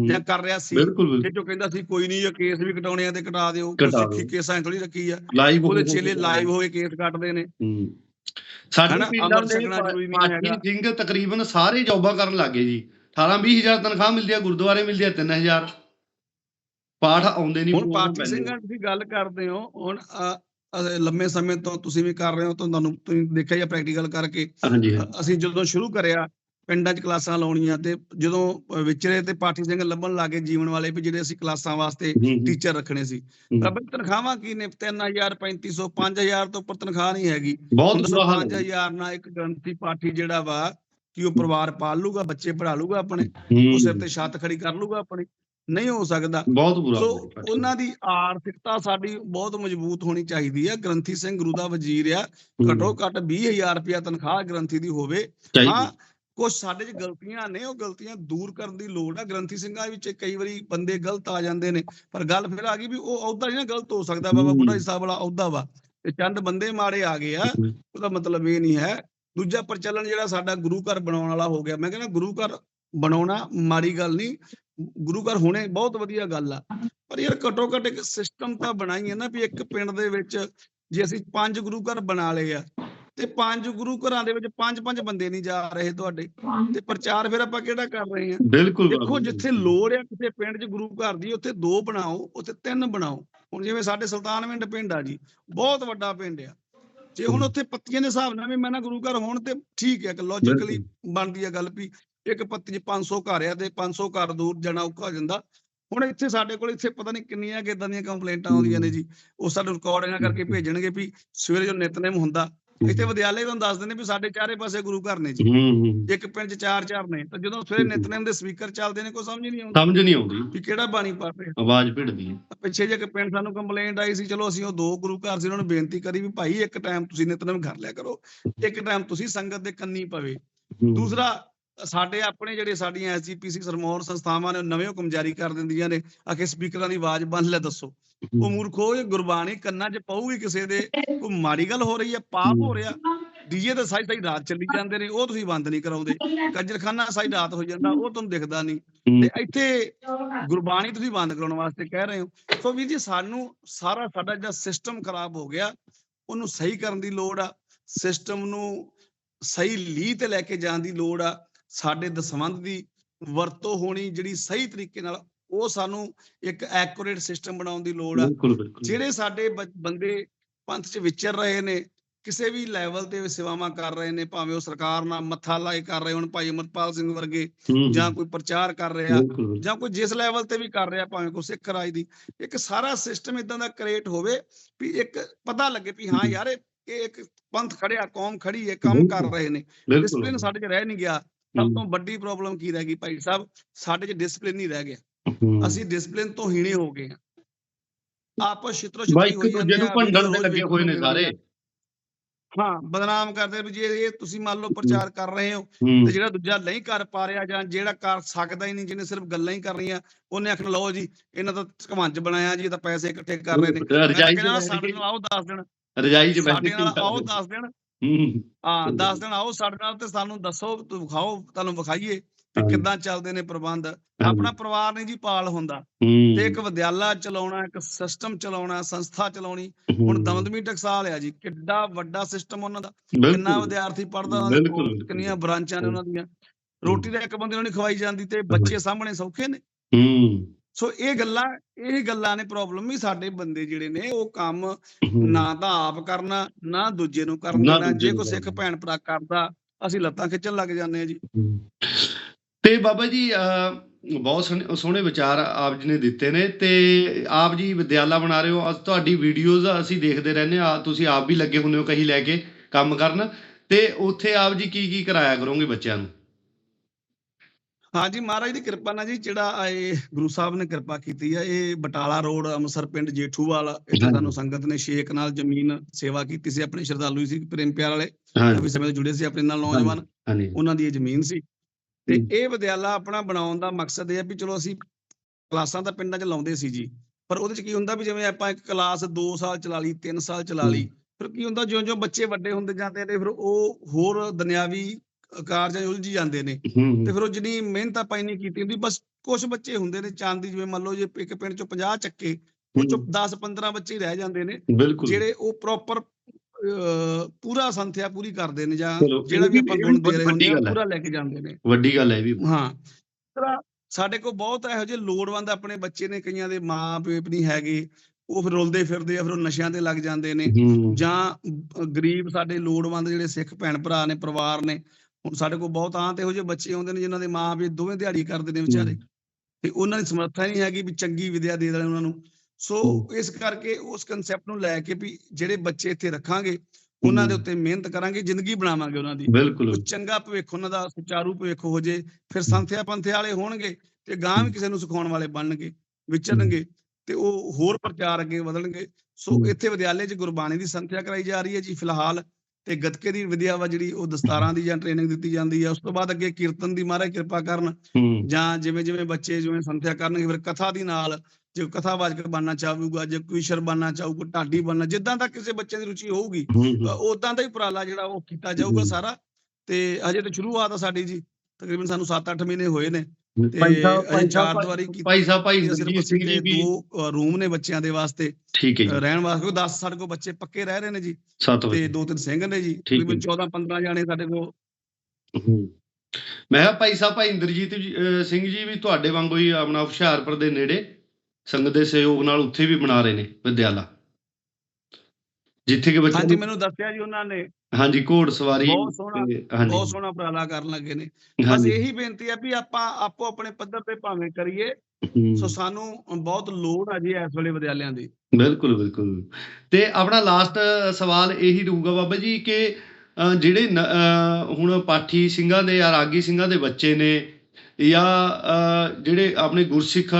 ਜਾਂ ਕਰ ਰਿਹਾ ਸੀ ਬਿਲਕੁਲ ਜੇ ਕਹਿੰਦਾ ਸੀ ਕੋਈ ਨਹੀਂ ਇਹ ਕੇਸ ਵੀ ਕਟਾਉਣੇ ਆ ਤੇ ਕਟਾ ਦਿਓ। ਸਿੱਖੀ। ਕੇਸਾਂ ਥੋੜੀ ਰੱਖੀ ਆ। ਲਾਈਵ ਉਹਦੇ ਚੇਲੇ ਲਾਈਵ ਹੋਏ ਕੇਸ ਕੱਟਦੇ ਨੇ। ਸਾਡੇ ਪਿੰਡਾਂ ਦੇ ਪਾਠੀ। ਸਿੰਘ ਤਕਰੀਬਨ ਸਾਰੇ ਜੌਬਾਂ ਕਰਨ ਲੱਗੇ ਜੀ। 18 20000 ਤਨਖਾਹ ਮਿਲਦੀ ਆ ਗੁਰਦੁਆਰੇ ਮਿਲਦੀ ਆ 3000 ਪਾਠ ਆਉਂਦੇ ਨਹੀਂ ਹੁਣ ਪਹਿਲੇ। ਸਿੰਘਾਂ ਦੀ ਗੱਲ ਕਰਦੇ ਹੋ ਹੁਣ ਲੰਮੇ ਸਮੇਂ ਤੋਂ ਤੁਸੀਂ ਵੀ ਕਰ ਰਹੇ ਹੋ ਤਾਂ ਤੁਹਾਨੂੰ ਤੁਸੀਂ ਦੇਖਿਆ ਜਾਂ ਪ੍ਰੈਕਟੀਕਲ ਕਰਕੇ। ਅਸੀਂ ਜਦੋਂ ਸ਼ੁਰੂ ਕਰਿਆ ਪਿੰਡਾਂ 'ਚ ਕਲਾਸਾਂ ਲਾਉਣੀਆਂ ਤੇ ਜਦੋਂ ਵਿਚਰੇ ਤੇ ਪਾਰਟੀ ਸਿੰਘ ਲੱਭਣ ਲੱਗੇ ਜੀਵਨ ਵਾਲੇ ਵੀ ਜਿਹੜੇ ਅਸੀਂ ਕਲਾਸਾਂ ਵਾਸਤੇ ਟੀਚਰ ਰੱਖਣੇ ਸੀ। ਬਈ ਤਨਖਾਹਾਂ ਕੀ ਨੇ? 3000 3500 5000 ਤੋਂ ਉੱਪਰ ਤਨਖਾਹ ਨਹੀਂ ਹੈਗੀ। ਬਹੁਤ ਬੁਰਾ ਹਾਲ ਹੈ। 5000 ਨਾਲ ਇੱਕ ਗ੍ਰੰਥੀ ਪਾਠੀ ਜਿਹੜਾ ਵਾ ਕਿ ਉਹ ਪਰਿਵਾਰ ਪਾਲ ਲੂਗਾ ਬੱਚੇ ਪੜ੍ਹਾ ਲੂਗਾ ਆਪਣੇ ਉਹ ਸਿਰ ਤੇ ਛੱਤ ਖੜੀ ਕਰ ਲੂਗਾ ਆਪਣੀ ਨਹੀਂ ਹੋ ਸਕਦਾ। ਬਹੁਤ ਬੁਰਾ ਸੋ। ਉਹਨਾਂ ਦੀ ਆਰਥਿਕਤਾ ਸਾਡੀ ਬਹੁਤ ਮਜ਼ਬੂਤ ਹੋਣੀ ਚਾਹੀਦੀ ਹੈ। ਗ੍ਰੰਥੀ ਸਿੰਘ ਗੁਰੂ ਦਾ ਵਜ਼ੀਰ ਆ। ਘੱਟੋ ਘੱਟ 20000 ਰੁਪਇਆ ਤਨਖਾਹ ਗ੍ਰੰਥੀ ਦੀ ਹੋਵੇ। ਹਾਂ ਕੁਝ ਸਾਡੇ 'ਚ ਗਲਤੀਆਂ ਨੇ ਉਹ ਗਲਤੀਆਂ ਦੂਰ ਕਰਨ ਦੀ ਲੋੜ ਆ। ਗ੍ਰੰਥੀ ਸਿੰਘਾਂ ਵਿੱਚ ਕਈ ਵਾਰੀ ਬੰਦੇ ਗਲਤ ਆ ਜਾਂਦੇ ਨੇ ਪਰ ਗੱਲ ਫਿਰ ਆ ਗਈ ਵੀ ਉਹ ਅਹੁਦਾ ਨਹੀਂ ਨਾ ਗਲਤ ਹੋ ਸਕਦਾ। ਬਾਬਾ ਹੂੰ। ਬੁੱਢਾ ਜੀ ਸਾਹਿਬ ਵਾਲਾ ਅਹੁਦਾ ਵਾ। ਤੇ ਚੰਦ ਬੰਦੇ ਮਾੜੇ ਆ ਗਏ ਆ ਹੂੰ, ਉਹਦਾ ਮਤਲਬ ਇਹ ਨਹੀਂ ਹੈ। ਦੂਜਾ ਪ੍ਰਚਲਨ ਜਿਹੜਾ ਸਾਡਾ ਗੁਰੂ ਘਰ ਬਣਾਉਣ ਵਾਲਾ ਹੋ ਗਿਆ। ਮੈਂ ਕਹਿੰਦਾ ਗੁਰੂ ਘਰ ਬਣਾਉਣਾ ਮਾੜੀ ਗੱਲ ਨਹੀਂ। ਗੁਰੂ ਘਰ ਹੋਣੇ ਬਹੁਤ ਵਧੀਆ ਗੱਲ ਆ। ਪਰ ਯਾਰ ਘੱਟੋ ਘੱਟ ਇੱਕ ਸਿਸਟਮ ਤਾਂ ਬਣਾਈਏ ਨਾ ਵੀ ਇੱਕ ਪਿੰਡ ਦੇ ਵਿੱਚ ਜੇ ਅਸੀਂ ਪੰਜ ਗੁਰੂ ਘਰ ਬਣਾ ਲਏ ਆ ਤੇ ਪੰਜ ਗੁਰੂ ਘਰਾਂ ਦੇ ਵਿੱਚ ਪੰਜ ਪੰਜ ਬੰਦੇ ਨਹੀਂ ਜਾ ਰਹੇ ਤੁਹਾਡੇ ਤੇ ਪ੍ਰਚਾਰ ਫਿਰ ਆਪਾਂ ਕਿਹੜਾ ਕਰ ਰਹੇ ਆ ਬਿਲਕੁਲ ਦੇਖੋ। ਜਿੱਥੇ ਲੋੜ ਆ ਕਿਸੇ ਪਿੰਡ 'ਚ ਗੁਰੂ ਘਰ ਦੀ ਉੱਥੇ ਦੋ ਬਣਾਓ ਉੱਥੇ ਤਿੰਨ ਬਣਾਓ। ਹੁਣ ਜਿਵੇਂ ਸਾਡੇ ਸੁਲਤਾਨਵਿੰਡ ਪਿੰਡ ਆ ਜੀ ਬਹੁਤ ਵੱਡਾ ਪਿੰਡ ਆ। ਜੇ ਹੁਣ। ਉੱਥੇ ਪੱਤੀਆਂ ਦੇ ਹਿਸਾਬ ਨਾਲ ਵੀ ਮੈਂ ਨਾ ਗੁਰੂ ਘਰ ਹੋਣ ਤੇ ਠੀਕ ਹੈ ਕਿ ਲੌਜੀਕਲੀ ਬਣਦੀ ਆ ਗੱਲ ਵੀ ਇੱਕ ਪੱਤੀ 'ਚ 500 ਘਰ ਆ ਤੇ 500 ਘਰ ਦੂਰ ਜਾਣਾ ਔਖਾ ਹੋ ਜਾਂਦਾ। ਹੁਣ ਇੱਥੇ ਸਾਡੇ ਕੋਲ ਇੱਥੇ ਪਤਾ ਨਹੀਂ ਕਿੰਨੀਆਂ ਕਿ ਇਦਾਂ ਦੀਆਂ ਕੰਪਲੇਂਟਾਂ ਆਉਂਦੀਆਂ ਨੇ ਜੀ ਉਹ ਸਾਨੂੰ ਰਿਕਾਰਡਿੰਗਾਂ ਕਰਕੇ ਭੇਜਣਗੇ ਵੀ ਸਵੇਰੇ ਜੋ ਨਿਤਨੇਮ ਹੁੰਦਾ ਇੱਥੇ ਵਿਦਿਆਲੇ ਤੁਹਾਨੂੰ ਦੱਸ ਦਿੰਦੇ ਵੀ ਸਾਡੇ ਚਾਰੇ ਪਾਸੇ ਗੁਰੂ ਘਰ ਨੇ ਜੀ। ਇੱਕ ਪਿੰਡ 'ਚ ਚਾਰ ਚਾਰ ਨੇ। ਤਾਂ ਜਦੋਂ ਸਵੇਰੇ ਨਿਤਨੇਮ ਦੇ ਸਪੀਕਰ ਚੱਲਦੇ ਨੇ ਕੋਈ ਸਮਝ ਨਹੀਂ ਆਉਂਦੀ। ਸਮਝ ਨਹੀਂ ਆਉਂਦੀ। ਵੀ ਕਿਹੜਾ ਬਾਣੀ ਪੜ ਰਿਹਾ ਆਵਾਜ਼ ਭਿੜਦੀ ਹੈ। ਪਿੱਛੇ ਜੇ ਕਿ ਪਿੰਡ ਸਾਨੂੰ ਕੰਪਲੇਂਟ ਆਈ ਸੀ ਚਲੋ ਅਸੀਂ ਉਹ ਦੋ ਗੁਰੂ ਘਰ ਸੀ ਉਹਨਾਂ ਨੂੰ ਬੇਨਤੀ ਕਰੀ ਵੀ ਭਾਈ ਇੱਕ ਟਾਈਮ ਤੁਸੀਂ ਨਿਤਨੇਮ ਕਰ ਲਿਆ ਕਰੋ। ਇੱਕ ਟਾਈਮ ਤੁਸੀਂ ਸੰਗਤ ਦੇ ਕੰਨੀ ਪਵੇ। ਦੂਸਰਾ ਸਾਡੇ ਆਪਣੇ ਜਿਹੜੇ ਸਾਡੀਆਂ ਐਸਜੀਪੀਸੀ ਸਰਮੌਰ ਸੰਸਥਾਵਾਂ ਨੇ ਨਵੇਂ ਹੁਕਮ ਜਾਰੀ ਕਰ ਦਿੰਦੀਆਂ ਨੇ। ਆਖੇ ਸਪੀਕਰਾਂ ਦੀ ਆਵਾਜ਼ ਬੰਦ ਲੈ ਦੱਸੋ। ਉਹ ਮੂਰਖੋ ਇਹ ਗੁਰਬਾਣੀ ਕੰਨਾਂ 'ਚ ਪਊਗੀ ਕਿਸੇ ਦੇ। ਕੋਈ ਮਾੜੀ ਗੱਲ ਹੋ ਰਹੀ ਹੈ ਪਾਪ ਹੋ ਰਿਹਾ। ਡੀਜੇ ਤਾਂ ਸਾਈ ਸਾਈ ਰਾਤ ਚੱਲੀ ਜਾਂਦੇ ਨੇ ਉਹ ਤੁਸੀਂ ਬੰਦ ਨਹੀਂ ਕਰਾਉਂਦੇ। ਕੰਜਰਖਾਨਾ ਸਾਈ ਰਾਤ ਹੋ ਜਾਂਦਾ ਉਹ ਤੁਹਾਨੂੰ ਦਿਖਦਾ ਨਹੀਂ। ਤੇ ਇੱਥੇ ਗੁਰਬਾਣੀ ਤੁਸੀਂ ਬੰਦ ਕਰਾਉਣ ਵਾਸਤੇ ਕਹਿ ਰਹੇ ਹੋ। ਸੋ ਵੀਰ ਜੀ ਸਾਨੂੰ ਸਾਰਾ ਸਾਡਾ ਜਿਹੜਾ ਸਿਸਟਮ ਖਰਾਬ ਹੋ ਗਿਆ ਉਹਨੂੰ ਸਹੀ ਕਰਨ ਦੀ ਲੋੜ ਆ। ਸਿਸਟਮ ਨੂੰ ਸਹੀ ਲੀਹ ਤੇ ਲੈ ਕੇ ਜਾਣ ਦੀ ਲੋੜ ਆ। ਸਾਡੇ ਦਸਵੰਧ ਦੀ ਵਰਤੋਂ ਹੋਣੀ ਜਿਹੜੀ ਸਹੀ ਤਰੀਕੇ ਨਾਲ ਉਹ ਸਾਨੂੰ ਇੱਕ ਐਕੂਰੇਟ ਸਿਸਟਮ ਬਣਾਉਣ ਦੀ ਲੋੜ ਆ। ਜਿਹੜੇ ਸਾਡੇ ਬੰਦੇ ਪੰਥ 'ਚ ਵਿਚਰ ਰਹੇ ਨੇ ਕਿਸੇ ਵੀ ਲੈਵਲ ਤੇ ਸੇਵਾਵਾਂ ਕਰ ਰਹੇ ਨੇ ਭਾਵੇਂ ਉਹ ਸਰਕਾਰ ਨਾਲ ਮੱਥਾ ਲਾਏ ਕਰ ਰਹੇ ਹੁਣ ਭਾਈ ਅਮਰਪਾਲ ਸਿੰਘ ਵਰਗੇ ਜਾਂ ਕੋਈ ਪ੍ਰਚਾਰ ਕਰ ਰਿਹਾ। ਜਾਂ ਕੋਈ ਜਿਸ ਲੈਵਲ ਤੇ ਵੀ ਕਰ ਰਿਹਾ ਭਾਵੇਂ ਕੋਈ ਸਿੱਖ ਰਾਜ ਦੀ ਇੱਕ ਸਾਰਾ ਸਿਸਟਮ ਇਦਾਂ ਦਾ ਕ੍ਰੀਏਟ ਹੋਵੇ ਵੀ ਇੱਕ ਪਤਾ ਲੱਗੇ ਵੀ ਹਾਂ ਯਾਰ ਇਹ ਇੱਕ ਪੰਥ ਖੜਿਆ ਕੌਮ ਖੜੀ ਹੈ ਕੰਮ ਕਰ। ਰਹੇ ਨੇ। ਡਿਸਪਲਿਨ ਸਾਡੇ 'ਚ ਰਹਿ ਨਹੀਂ ਗਿਆ। ਸਭ ਤੋਂ ਵੱਡੀ ਪ੍ਰੋਬਲਮ ਕੀ ਰਹਿ ਗਈ ਭਾਈ ਸਾਹਿਬ? ਸਾਡੇ 'ਚ ਡਿਸਪਲਿਨ ਨਹੀਂ ਰਹਿ ਗਿਆ। ਅਸੀਂ ਡਿਸਪਲਿਨ ਤੋਂ ਹੀਣੇ ਹੋ ਗਏ ਹਾਂ। ਆਪਸ ਛਿੱਤਰੋ ਛਿੱਤਰੀ ਹੋਈ ਜਾਂਦੇ ਨੂੰ ਆ, ਭੰਡਣ ਤੇ ਲੱਗੇ ਹੋਏ ਨੇ ਸਾਰੇ। ਹਾਂ ਬਦਨਾਮ ਕਰਦੇ ਵੀ ਜੇ ਇਹ ਤੁਸੀਂ ਮੰਨ ਲਓ ਪ੍ਰਚਾਰ ਕਰ ਰਹੇ ਹੋ ਹੂੰ, ਤੇ ਜਿਹੜਾ ਦੂਜਾ ਨਹੀਂ ਕਰ ਪਾ ਰਿਹਾ ਜਾਂ ਜਿਹੜਾ ਕਰ ਸਕਦਾ ਹੀ ਨਹੀਂ ਜਿਹਨੇ ਸਿਰਫ ਗੱਲਾਂ ਹੀ ਕਰਨੀਆਂ ਉਹਨੇ ਆਖਣਾ ਲਓ ਜੀ ਇਹਨਾਂ ਦਾ ਘਮੰਜ ਬਣਾਇਆ ਜੀ ਇਹ ਤਾਂ ਪੈਸੇ ਇਕੱਠੇ ਕਰ ਰਹੇ ਨੇ। ਰਜਾਈ ਬੈਠ ਸਾਡੇ ਨਾਲ ਆਓ ਦੱਸ ਦੇਣ ਰਜਾਈ ਚ ਬੈਠ ਸਾਡੇ ਨਾਲ ਆਓ। ਦੱਸ ਦੇਣ ਹੂੰ, ਹਾਂ ਦੱਸ ਦੇਣ ਆਓ ਸਾਡੇ ਨਾਲ ਤੇ ਸਾਨੂੰ ਦੱਸੋ ਵਿਖਾਓ ਤੁਹਾਨੂੰ ਵਿਖਾਈਏ। ਕਿ ਹਾਂਜੀ, ਕਿੱਦਾਂ ਚੱਲਦੇ ਨੇ ਪ੍ਰਬੰਧ? ਆਪਣਾ ਪਰਿਵਾਰ ਨਹੀਂ ਜੀ ਪਾਲ ਹੁੰਦਾ। ਤੇ ਇੱਕ ਵਿਦਿਆਲਾ ਚਲਾਉਣਾ ਇੱਕ ਸਿਸਟਮ ਚਲਾਉਣਾ ਸੰਸਥਾ ਚਲਾਉਣੀ ਹੁਣ ਦਮਦਮੀ ਟਕਸਾਲ ਆ ਜੀ। ਕਿੱਡਾ ਵੱਡਾ ਸਿਸਟਮ ਉਹਨਾਂ ਦਾ। ਕਿੰਨਾ ਵਿਦਿਆਰਥੀ ਪੜਦਾ ਦੇ। ਕਿੰਨੀਆਂ ਬ੍ਰਾਂਚਾਂ ਨੇ ਉਹਨਾਂ ਦੀਆਂ। ਰੋਟੀ ਤਾਂ ਇੱਕ ਬੰਦੇ ਨੂੰ ਨਹੀਂ ਖਵਾਈ ਜਾਂਦੀ ਤੇ ਬੱਚੇ ਸਾਹਮਣੇ ਸੌਖੇ ਨੇ। ਹੂੰ, ਸੋ ਇਹ ਗੱਲਾਂ ਇਹ ਗੱਲਾਂ ਨੇ ਪ੍ਰੋਬਲਮ ਵੀ ਸਾਡੇ ਬੰਦੇ ਜਿਹੜੇ ਨੇ ਉਹ ਕੰਮ ਨਾ ਤਾਂ ਆਪ ਕਰਨਾ ਨਾ ਦੂਜੇ ਨੂੰ ਕਰਨ ਦੇਣਾ ਜੇ ਕੋਈ ਸਿੱਖ। ਭੈਣ ਭਰਾ ਕਰਦਾ ਅਸੀਂ ਲੱਤਾਂ ਖਿੱਚਣ ਲੱਗ ਜਾਂਦੇ ਆ ਜੀ। ਤੇ ਬਾਬਾ ਜੀ ਬਹੁਤ ਸੋਹਣੇ ਵਿਚਾਰ ਆਪ ਜੀ ਨੇ ਦਿੱਤੇ ਨੇ ਤੇ ਆਪ ਜੀ ਵਿਦਿਆਲਾ ਬਣਾ ਰਹੇ ਹੋ। ਅੱਜ ਤੁਹਾਡੀ ਵੀਡੀਓਜ਼ ਅਸੀਂ ਦੇਖਦੇ ਰਹਿੰਦੇ ਆ ਤੁਸੀਂ ਆਪ ਵੀ ਲੱਗੇ ਹੁੰਦੇ ਹੋ ਕਹੀ ਲੈ ਕੇ ਕੰਮ ਕਰਨ। ਤੇ ਉੱਥੇ ਆਪ ਜੀ ਕੀ ਕੀ ਕਰਾਇਆ ਕਰੋਗੇ ਬੱਚਿਆਂ ਨੂੰ? ਹਾਂਜੀ ਮਹਾਰਾਜ ਦੀ ਕਿਰਪਾ ਨਾਲ ਜੀ ਜਿਹੜਾ ਇਹ ਗੁਰੂ ਸਾਹਿਬ ਨੇ ਕਿਰਪਾ ਕੀਤੀ ਆ ਇਹ ਬਟਾਲਾ ਰੋਡ ਅੰਮ੍ਰਿਤਸਰ ਪਿੰਡ ਜੇਠੂਵਾਲ ਇੱਥੇ। ਸਾਨੂੰ ਸੰਗਤ ਨੇ ਛੇਕ ਨਾਲ ਜ਼ਮੀਨ ਸੇਵਾ ਕੀਤੀ ਸੀ ਆਪਣੇ ਸ਼ਰਧਾਲੂ ਸੀ ਪ੍ਰੇਮ ਪਿਆਰ ਵਾਲੇ ਕਾਫੀ ਸਮੇਂ ਜੁੜੇ ਸੀ ਆਪਣੇ ਨਾਲ ਨੌਜਵਾਨ। ਉਹਨਾਂ ਦੀ ਇਹ ਜ਼ਮੀਨ ਸੀ। ਤੇ। ਇਹ ਵਿਦਿਆਲਾ ਆਪਣਾ ਬਣਾਉਣ ਦਾ ਮਕਸਦ ਇਹ ਹੈ ਵੀ ਚਲੋ ਅਸੀਂ ਕਲਾਸਾਂ ਤਾਂ ਪਿੰਡਾਂ 'ਚ ਲਾਉਂਦੇ ਸੀ ਜੀ ਪਰ ਉਹਦੇ 'ਚ ਕੀ ਹੁੰਦਾ ਵੀ ਜਿਵੇਂ ਆਪਾਂ ਇੱਕ ਕਲਾਸ 2 ਸਾਲ ਚਲਾ ਲਈ 3 ਸਾਲ ਚਲਾ ਲਈ ਫਿਰ ਕੀ ਹੁੰਦਾ ਜਿਉਂ-ਜਿਉਂ ਬੱਚੇ ਵੱਡੇ ਹੁੰਦੇ ਜਾਂਦੇ ਨੇ ਫਿਰ ਉਹ ਹੋਰ ਦੁਨਿਆਵੀ ਕਾਰਜਾਂ 'ਚ ਉਲਝ ਜਾਂਦੇ ਨੇ। ਤੇ ਫਿਰ ਉਹ ਜਿੰਨੀ ਮਿਹਨਤ ਆਪਾਂ ਇੰਨੀ ਕੀਤੀ ਹੁੰਦੀ ਬਸ ਕੁਝ ਬੱਚੇ ਹੁੰਦੇ ਨੇ ਚਾਂਦੀ ਜਿਵੇਂ ਮੰਨ ਲਓ ਜੇ ਇੱਕ ਪਿੰਡ ਚੋਂ 50 ਚੱਕੇ ਉਹ ਚੋਂ 10 15 ਬੱਚੇ ਰਹਿ ਜਾਂਦੇ ਨੇ ਜਿਹੜੇ ਉਹ ਪ੍ਰੋਪਰ ਪੂਰਾ ਸੰਥਿਆ ਪੂਰੀ ਕਰਦੇ ਨੇ ਜਾਂ ਜਿਹੜਾ ਵੀ ਆਪਾਂ ਗੁਣ ਦੇ ਰਹੇ ਹੁੰਦੇ ਆ। ਪੂਰਾ ਲੈ ਕੇ ਜਾਂਦੇ ਨੇ। ਵੱਡੀ ਗੱਲ ਹੈ ਵੀ। ਹਾਂ। ਸਾਡੇ ਕੋਲ ਬਹੁਤ ਇਹੋ ਜਿਹੇ ਲੋੜਵੰਦ ਆਪਣੇ ਬੱਚੇ ਨੇ ਕਈਆਂ ਦੇ ਮਾਂ-ਪਿਓ ਨਹੀਂ ਹੈਗੇ। ਉਹ ਫਿਰ ਰੁਲਦੇ ਫਿਰਦੇ ਆ ਫਿਰ ਉਹ ਨਸ਼ਿਆਂ ਤੇ ਲੱਗ ਜਾਂਦੇ ਨੇ। ਜਾਂ ਗਰੀਬ ਸਾਡੇ ਲੋੜਵੰਦ ਜਿਹੜੇ ਸਿੱਖ ਭੈਣ ਭਰਾ ਨੇ ਪਰਿਵਾਰ ਨੇ ਹੁਣ ਸਾਡੇ ਕੋਲ ਬਹੁਤ ਆਂ ਤੇ ਇਹੋ ਜਿਹੇ ਬੱਚੇ ਆਉਂਦੇ ਨੇ ਜਿਨ੍ਹਾਂ ਦੇ ਮਾਂ-ਪਿਓ ਦੋਵੇਂ ਦਿਹਾੜੀ ਕਰਦੇ ਨੇ ਵਿਚਾਰੇ। ਤੇ ਉਹਨਾਂ ਦੀ ਸਮਰੱਥਾ ਨਹੀਂ ਹੈਗੀ ਵੀ ਚੰਗੀ ਵਿਦਿਆ ਦੇ ਦੇਣ ਉਹਨਾਂ ਨੂੰ। ਸੋ। ਇਸ ਕਰਕੇ ਉਸ ਕਨਸੈਪਟ ਨੂੰ ਲੈ ਕੇ ਵੀ ਜਿਹੜੇ ਬੱਚੇ ਇੱਥੇ ਰੱਖਾਂਗੇ ਉਹਨਾਂ ਦੇ। ਉੱਤੇ ਮਿਹਨਤ ਕਰਾਂਗੇ ਜ਼ਿੰਦਗੀ ਬਣਾਵਾਂਗੇ ਉਹਨਾਂ ਦੀ ਬਿਲਕੁਲ ਚੰਗਾ ਭਵਿੱਖ ਉਹਨਾਂ ਦਾ ਸੁਚਾਰੂ ਭਵਿੱਖ ਹੋ ਜੇ ਫਿਰ ਸੰਥਿਆ ਪੰਥਿਆ ਵਾਲੇ ਹੋਣਗੇ ਤੇ ਗਾਂ ਵੀ ਕਿਸੇ ਨੂੰ ਸਿਖਾਉਣ ਵਾਲੇ ਬਣਨਗੇ ਵਿਚਰਨਗੇ ਤੇ ਉਹ ਹੋਰ ਪ੍ਰਚਾਰ ਅੱਗੇ ਵਧਣਗੇ ਸੋ। ਇੱਥੇ ਵਿਦਿਆਲੇ 'ਚ ਗੁਰਬਾਣੀ ਦੀ ਸੰਥਿਆ ਕਰਾਈ ਜਾ ਰਹੀ ਹੈ ਜੀ ਫਿਲਹਾਲ ਤੇ ਗੱਤਕੇ ਦੀ ਵਿਦਿਆ ਵਾ ਜਿਹੜੀ ਉਹ ਦਸਤਾਰਾਂ ਦੀ ਜਾਂ ਟ੍ਰੇਨਿੰਗ ਦਿੱਤੀ ਜਾਂਦੀ ਹੈ ਉਸ ਤੋਂ ਬਾਅਦ ਅੱਗੇ ਕੀਰਤਨ ਦੀ ਮਹਾਰਾਜ ਕਿਰਪਾ ਕਰਨ ਜਾਂ ਜਿਵੇਂ ਜਿਵੇਂ ਬੱਚੇ ਜਿਵੇਂ ਸੰਥਿਆ ਕਰਨਗੇ ਫਿਰ ਕਥਾ ਦੀ ਨਾਲ ਜੇ ਕਥਾਵਾਚਕ ਬਣਨਾ ਚਾਹੂਗਾ ਜੇ ਕੋਈ ਸ਼ਰ ਬਣਨਾ ਚਾਹੂਗਾ ਢਾਡੀ ਬਣਨਾ ਜਿੱਦਾਂ ਦਾ ਕਿਸੇ ਬੱਚੇ ਦੀ ਰੁਚੀ ਹੋਊਗੀ ਉਦਾਂ ਦਾ ਹੀ ਉਪਰਾਲਾ ਜਿਹੜਾ ਉਹ ਕੀਤਾ ਜਾਊਗਾ। ਸਾਰਾ। ਤੇ ਅਜੇ ਤਾਂ ਸ਼ੁਰੂਆਤ ਆ ਸਾਡੀ ਜੀ ਤਕਰੀਬਨ ਸਾਨੂੰ 7-8 ਮਹੀਨੇ ਹੋਏ ਨੇ। ਤੇ ਭਾਈ ਸਾਹਿਬ ਅਜੇ ਭਾਈ ਚਾਰ ਦੀਵਾਰੀ ਕੀਤੀ ਭਾਈ ਸਾਹਿਬ ਭਾਈ ਜਗਜੀਤ ਸਿੰਘ ਜੀ ਵੀ ਦੋ ਰੂਮ ਨੇ ਬੱਚਿਆਂ ਦੇ ਵਾਸਤੇ। ਠੀਕ ਹੈ ਜੀ। ਰਹਿਣ ਵਾਸਤੇ ਕੋਈ 10 ਸਾਡੇ ਕੋਲ ਬੱਚੇ ਪੱਕੇ ਰਹਿ ਰਹੇ ਨੇ ਜੀ। ਤੇ ਦੋ ਤਿੰਨ ਸਿੰਘ ਨੇ ਜੀ ਤਕਰੀਬਨ ਜੀ। 14-15 ਜਾਣੇ ਸਾਡੇ ਕੋਲ। ਹੂੰ। ਮੈਂ ਕਿਹਾ ਭਾਈ ਸਾਹਿਬ ਭਾਈ ਇੰਦਰਜੀਤ ਸਿੰਘ ਜੀ ਵੀ ਤੁਹਾਡੇ ਵਾਂਗੂ ਹੀ ਆਪਣਾ ਹੁਸ਼ਿਆਰਪੁਰ ਦੇ ਨੇੜੇ ਸੰਗਤ ਦੇ ਸਹਿਯੋਗ ਨਾਲ ਉੱਥੇ ਵੀ ਬਣਾ ਰਹੇ ਨੇ ਵਿਦਿਆਲਾ। ਜਿੱਥੇ ਕਿ ਬੱਚੇ ਹਾਂਜੀ ਮੈਨੂੰ ਦੱਸਿਆ ਜੀ ਉਹਨਾਂ ਨੇ। ਹਾਂਜੀ ਘੋੜ ਸਵਾਰੀ ਬਹੁਤ ਸੋਹਣਾ ਬਹੁਤ ਸੋਹਣਾ ਉਪਰਾਲਾ ਕਰਨ ਲੱਗੇ ਨੇ। ਬਸ ਇਹੀ ਬੇਨਤੀ ਹੈ ਵੀ ਆਪਾਂ ਆਪੋ ਆਪਣੇ ਪੱਧਰ ਤੇ ਭਾਵੇਂ ਕਰੀਏ। ਸੋ ਸਾਨੂੰ ਬਹੁਤ ਲੋੜ ਆ ਜੀ ਇਸ ਵੇਲੇ ਵਿਦਿਆਲਿਆਂ ਦੀ। ਬਿਲਕੁਲ ਬਿਲਕੁਲ। ਤੇ ਆਪਣਾ ਲਾਸਟ ਸਵਾਲ ਇਹੀ ਰਹੂਗਾ ਬਾਬਾ ਜੀ ਕਿ ਜਿਹੜੇ ਹੁਣ ਪਾਠੀ ਸਿੰਘਾਂ ਦੇ ਜਾਂ ਰਾਗੀ ਸਿੰਘਾਂ ਦੇ ਬੱਚੇ ਨੇ ਜਾਂ ਜਿਹੜੇ ਆਪਣੇ ਗੁਰਸਿੱਖ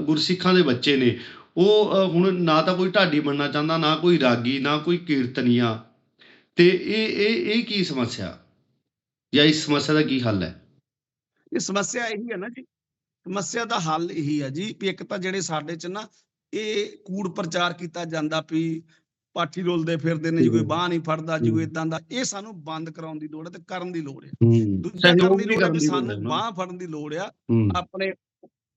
ਗੁਰਸਿੱਖਾਂ ਦੇ ਬੱਚੇ ਨੇ, ਉਹ ਹੁਣ ਨਾ ਤਾਂ ਕੋਈ ਢਾਡੀ ਬਣਨਾ ਚਾਹੁੰਦਾ, ਨਾ ਕੋਈ ਰਾਗੀ, ਨਾ ਕੋਈ ਕੀਰਤਨੀਆ। ਤੇ ਇਹ ਇਹ ਇਹ ਕੀ ਸਮੱਸਿਆ? ਜਾਂ ਇਸ ਸਮੱਸਿਆ ਦਾ ਕੀ ਹੱਲ ਹੈ? ਇਹ ਸਮੱਸਿਆ ਇਹੀ ਹੈ ਨਾ ਜੀ। ਸਮੱਸਿਆ ਦਾ ਹੱਲ ਇਹੀ ਹੈ ਜੀ ਵੀ ਇੱਕ ਤਾਂ ਜਿਹੜੇ ਸਾਡੇ ਚ ਨਾ ਇਹ ਕੂੜ ਪ੍ਰਚਾਰ ਕੀਤਾ ਜਾਂਦਾ ਵੀ ਪਾਠੀ ਰੋਲਦੇ ਫਿਰਦੇ ਨੇ ਜੀ ਕੋਈ ਬਾਹ ਨਹੀਂ ਫੜਦਾ ਜੀ ਕੋਈ ਇਦਾਂ ਦਾ। ਇਹ ਸਾਨੂੰ ਬੰਦ ਕਰਾਉਣ ਦੀ ਲੋੜ ਹੈ ਤੇ ਕਰਨ ਦੀ ਲੋੜ ਹੈ। ਦੂਜਾ ਕਰਨ ਦੀ ਲੋੜ ਹੈ ਸਾਨੂੰ ਬਾਹ ਫੜਨ ਦੀ ਲੋੜ ਆ। ਆਪਣੇ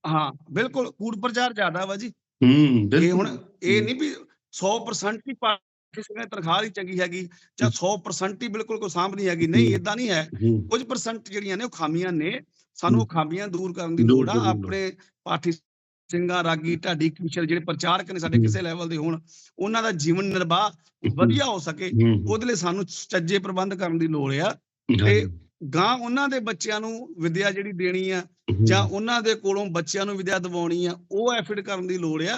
ਹਾਂ ਬਿਲਕੁਲ ਕੂੜ ਪ੍ਰਚਾਰ ਜ਼ਿਆਦਾ ਵਾ ਜੀ। ਹੂੰ ਇਹ ਹੁਣ ਇਹ ਨਹੀਂ ਵੀ 100% ਹੀ ਸਿੰਘਾਂ ਦੀ ਤਨਖਾਹ ਹੀ ਚੰਗੀ ਹੈਗੀ ਜਾਂ 100% ਹੀ ਬਿਲਕੁਲ ਕੋਈ ਸਾਂਭ ਨਹੀਂ ਹੈਗੀ। ਨਹੀਂ ਇਦਾਂ ਨਹੀਂ ਹੈ। ਕੁਝ ਪਰਸੈਂਟ ਜਿਹੜੀਆਂ ਨੇ ਉਹ ਖਾਮੀਆਂ ਨੇ। ਸਾਨੂੰ ਉਹ ਖਾਮੀਆਂ ਦੂਰ ਕਰਨ ਦੀ ਲੋੜ ਆ। ਦੀ। ਆਪਣੇ ਪਾਠੀ ਸਿੰਘਾਂ ਰਾਗੀ ਢਾਡੀ ਕਿਸ਼ਰ ਜਿਹੜੇ ਪ੍ਰਚਾਰਕ ਨੇ ਸਾਡੇ। ਕਿਸੇ ਲੈਵਲ ਦੇ ਹੋਣ ਉਹਨਾਂ ਦਾ ਜੀਵਨ ਨਿਰਵਾਹ ਵਧੀਆ ਹੋ ਸਕੇ ਉਹਦੇ ਲਈ ਸਾਨੂੰ ਚੱਜੇ ਪ੍ਰਬੰਧ ਕਰਨ ਦੀ ਲੋੜ ਆ ਹਾਂਜੀ। ਗਾਂ ਉਹਨਾਂ ਦੇ ਬੱਚਿਆਂ ਨੂੰ ਵਿਦਿਆ ਜਿਹੜੀ ਦੇਣੀ ਆ। ਜਾਂ ਉਹਨਾਂ ਦੇ ਕੋਲੋਂ ਬੱਚਿਆਂ ਨੂੰ ਵਿਦਿਆ ਦਿਵਾਉਣੀ ਆ ਉਹ ਐਫਰਟ ਕਰਨ ਦੀ ਲੋੜ ਆ।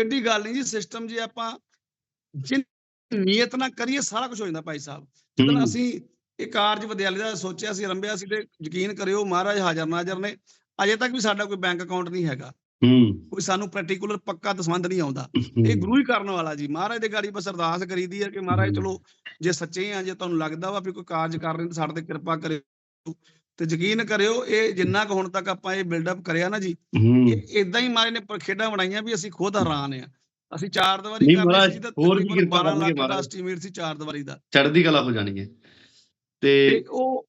ਐਡੀ ਗੱਲ ਨਹੀਂ ਜੀ ਸਿਸਟਮ ਜੇ ਆਪਾਂ ਜਿਨ ਨੀਅਤ ਨਾਲ ਕਰੀਏ ਸਾਰਾ ਕੁਝ ਹੋ ਜਾਂਦਾ ਭਾਈ ਸਾਹਿਬ ਜਦੋਂ। ਅਸੀਂ ਇਹ ਕਾਰਜ ਵਿਦਿਆਲੇ ਦਾ ਸੋਚਿਆ ਸੀ ਆਰੰਭਿਆ ਸੀ ਤੇ ਯਕੀਨ ਕਰਿਓ ਮਹਾਰਾਜ ਹਾਜ਼ਰ ਨਾਜ਼ਰ ਨੇ ਅਜੇ ਤੱਕ ਵੀ ਸਾਡਾ ਕੋਈ ਬੈਂਕ ਅਕਾਊਂਟ ਨਹੀਂ ਹੈਗਾ ਹੂੰ। ਕੋਈ ਸਾਨੂੰ ਪਾਰਟਿਕੂਲਰ ਪੱਕਾ ਦਸਵੰਦ ਨਹੀਂ ਆਉਂਦਾ। ਇਹ ਗੁਰੂ ਹੀ ਕਰਨ ਵਾਲਾ ਜੀ। ਮਹਾਰਾਜ ਦੇ ਗਾੜੀ ਬਸ ਅਰਦਾਸ ਕਰੀਦੀ ਹੈ ਕਿ ਮਹਾਰਾਜ। ਚਲੋ ਜੇ ਸੱਚੇ ਆ ਜੇ ਤੁਹਾਨੂੰ ਲੱਗਦਾ ਵਾ ਵੀ ਕੋਈ ਕਾਰਜ ਕਰ ਰਹੇ ਤਾਂ ਸਾਡੇ ਤੇ ਕਿਰਪਾ ਕਰਿਓ। ਤੇ ਯਕੀਨ ਕਰਿਓ ਇਹ ਜਿੰਨਾ ਕੁ ਹੁਣ ਤੱਕ ਆਪਾਂ ਇਹ ਬਿਲਡਅਪ ਕਰਿਆ ਨਾ ਜੀ ਇਹ ਇਦਾਂ ਹੀ ਮਹਾਰਾਜ ਨੇ ਖੇਡਾਂ ਬਣਾਈਆਂ ਵੀ ਅਸੀਂ ਖੁਦ ਹੈਰਾਨ ਆ। ਅਸੀਂ ਚਾਰ ਦੀਵਾਰੀ ਕਰਦੇ ਮਹਾਰਾਜ, ਸੀ ਤਾਂ ਹੋਰ ਵੀ ਕਿਰਪਾ 12 ਕਰਨਗੇ ਮਹਾਰਾਜ। estimate ਸੀ ਚਾਰ ਦੀਵਾਰੀ ਦਾ। ਚੜ੍ਹਦੀ ਕਲਾ ਹੋ ਜਾਣੀ ਹੈ। ਤੇ ਉਹ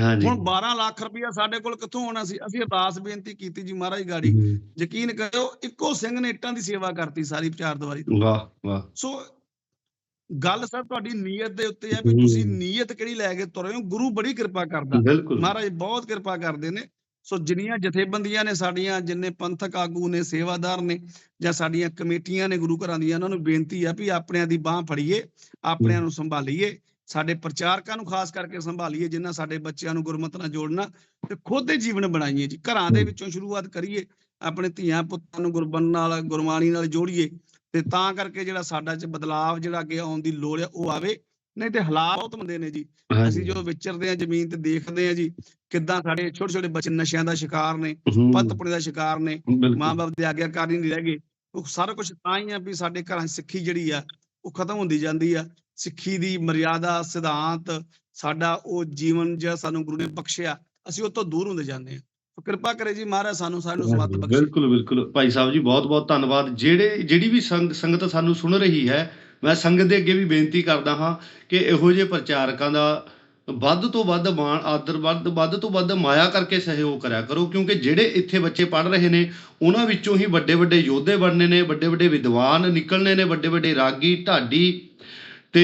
ਹਾਂਜੀ। ਹੁਣ 12 ਲੱਖ ਰੁਪਇਆ ਸਾਡੇ ਕੋਲ ਕਿੱਥੋਂ ਆਉਣਾ ਸੀ? ਅਸੀਂ ਅਰਦਾਸ ਬੇਨਤੀ ਕੀਤੀ ਜੀ ਮਹਾਰਾਜ ਗਾੜੀ। ਯਕੀਨ ਕਰਿਓ ਇੱਕੋ ਸਿੰਘ ਨੇ ਇੱਟਾਂ ਦੀ ਸੇਵਾ ਕਰਤੀ ਸਾਰੀ ਚਾਰ ਦੀਵਾਰੀ ਵਾਹ ਵਾਹ। ਸੋ ਗੱਲ ਸਰ ਤੁਹਾਡੀ ਨੀਅਤ ਦੇ ਉੱਤੇ ਹੈ ਵੀ। ਤੁਸੀਂ ਨੀਅਤ ਕਿਹੜੀ ਲੈ ਕੇ ਤੁਰੇ ਹੋ? ਗੁਰੂ ਬੜੀ ਕਿਰਪਾ ਕਰਦਾ। ਮਹਾਰਾਜ ਬਹੁਤ ਕਿਰਪਾ ਕਰਦੇ ਨੇ। ਸੋ ਜਿੰਨੀਆਂ ਜਥੇਬੰਦੀਆਂ ਨੇ ਸਾਡੀਆਂ ਜਿੰਨੇ ਪੰਥਕ ਆਗੂ ਨੇ ਸੇਵਾਦਾਰ ਨੇ ਜਾਂ ਸਾਡੀਆਂ ਕਮੇਟੀਆਂ ਨੇ ਗੁਰੂ ਘਰਾਂ ਦੀਆਂ ਉਹਨਾਂ ਨੂੰ ਬੇਨਤੀ ਆ ਵੀ ਆਪਣਿਆਂ ਦੀ ਬਾਹ ਫੜੀਏ ਆਪਣਿਆਂ ਨੂੰ ਸੰਭਾਲੀਏ। ਸਾਡੇ ਪ੍ਰਚਾਰਕਾਂ ਨੂੰ ਖਾਸ ਕਰਕੇ ਸੰਭਾਲੀਏ ਜਿਨ੍ਹਾਂ ਸਾਡੇ ਬੱਚਿਆਂ ਨੂੰ ਗੁਰਮਤਿ ਨਾਲ ਜੋੜਨਾ ਤੇ ਖੁਦ ਦੇ ਜੀਵਨ ਬਣਾਈਏ ਜੀ ਘਰਾਂ ਦੇ। ਵਿੱਚੋਂ ਸ਼ੁਰੂਆਤ ਕਰੀਏ ਆਪਣੇ ਧੀਆਂ ਪੁੱਤਾਂ ਨੂੰ ਗੁਰਬਨ ਨਾਲ ਗੁਰਬਾਣੀ ਨਾਲ ਜੋੜੀਏ ਤੇ ਤਾਂ ਕਰਕੇ ਜਿਹੜਾ ਸਾਡਾ ਚ ਬਦਲਾਵ ਜਿਹੜਾ ਅੱਗੇ ਆਉਣ ਦੀ ਲੋੜ ਹੈ ਉਹ ਆਵੇ ਨਹੀਂ ਤੇ ਹਾਲਾਤ ਬਹੁਤ ਮੰਦੇ ਨੇ ਜੀ। ਅਸੀਂ ਜਦੋਂ ਵਿਚਰਦੇ ਆ ਜ਼ਮੀਨ ਤੇ ਦੇਖਦੇ ਆ ਜੀ ਕਿੱਦਾਂ ਸਾਡੇ ਛੋਟੇ ਛੋਟੇ ਬੱਚੇ ਨਸ਼ਿਆਂ ਦਾ ਸ਼ਿਕਾਰ ਨੇ। ਪੱਤਪੁਣੇ ਦਾ ਸ਼ਿਕਾਰ ਨੇ ਬਿਲਕੁਲ। ਮਾਂ-ਬਾਪ ਦੇ ਆਗਿਆਕਾਰੀ ਨਹੀਂ ਰਹਿ ਗਏ ਉਹ ਸਾਰਾ ਕੁਝ ਤਾਂ ਹੀ ਆ ਵੀ ਸਾਡੇ ਘਰਾਂ ਸਿੱਖੀ ਜਿਹੜੀ ਆ ਉਹ ਖਤਮ ਹੁੰਦੀ ਜਾਂਦੀ ਆ ਸਿੱਖੀ ਦੀ ਮਰਿਆਦਾ, ਸਿਧਾਂਤ, ਸਾਡਾ ਉਹ ਜੀਵਨ ਜਿਹੜਾ ਸਾਨੂੰ ਗੁਰੂ ਨੇ ਬਖਸ਼ਿਆ, ਅਸੀਂ ਉਹ ਤੋਂ ਦੂਰ ਹੁੰਦੇ ਜਾਂਦੇ ਆ ਕਿਰਪਾ ਕਰੇ ਜੀ ਮਹਾਰਾਜ ਸਾਨੂੰ ਸਾਨੂੰ ਸਮੱਤ ਬਖਸ਼ੇ। ਬਿਲਕੁਲ ਬਿਲਕੁਲ। ਭਾਈ ਸਾਹਿਬ ਜੀ ਬਹੁਤ ਬਹੁਤ ਧੰਨਵਾਦ। ਜਿਹੜੇ, ਜਿਹੜੀ ਵੀ ਸੰਗਤ ਸਾਨੂੰ ਸੁਣ ਰਹੀ ਹੈ, ਮੈਂ ਸੰਗਤ ਦੇ ਅੱਗੇ ਵੀ ਬੇਨਤੀ ਕਰਦਾ ਹਾਂ ਕਿ ਇਹੋ ਜਿਹੇ ਪ੍ਰਚਾਰਕਾਂ ਦਾ ਵੱਧ ਤੋਂ ਵੱਧ ਮਾਣ, ਆਦਰ, ਵੱਧ ਵੱਧ ਤੋਂ ਵੱਧ ਮਾਇਆ ਕਰਕੇ ਸਹਿਯੋਗ ਕਰਿਆ ਕਰੋ, ਕਿਉਂਕਿ ਜਿਹੜੇ ਇੱਥੇ ਬੱਚੇ ਪੜ੍ਹ ਰਹੇ ਨੇ, ਉਹਨਾਂ ਵਿੱਚੋਂ ਹੀ ਵੱਡੇ ਵੱਡੇ ਯੋਧੇ ਬਣਨੇ ਨੇ ਵੱਡੇ ਵੱਡੇ ਵਿਦਵਾਨ ਨਿਕਲਣੇ ਨੇ ਵੱਡੇ ਵੱਡੇ ਰਾਗੀ, ਢਾਡੀ ਤੇ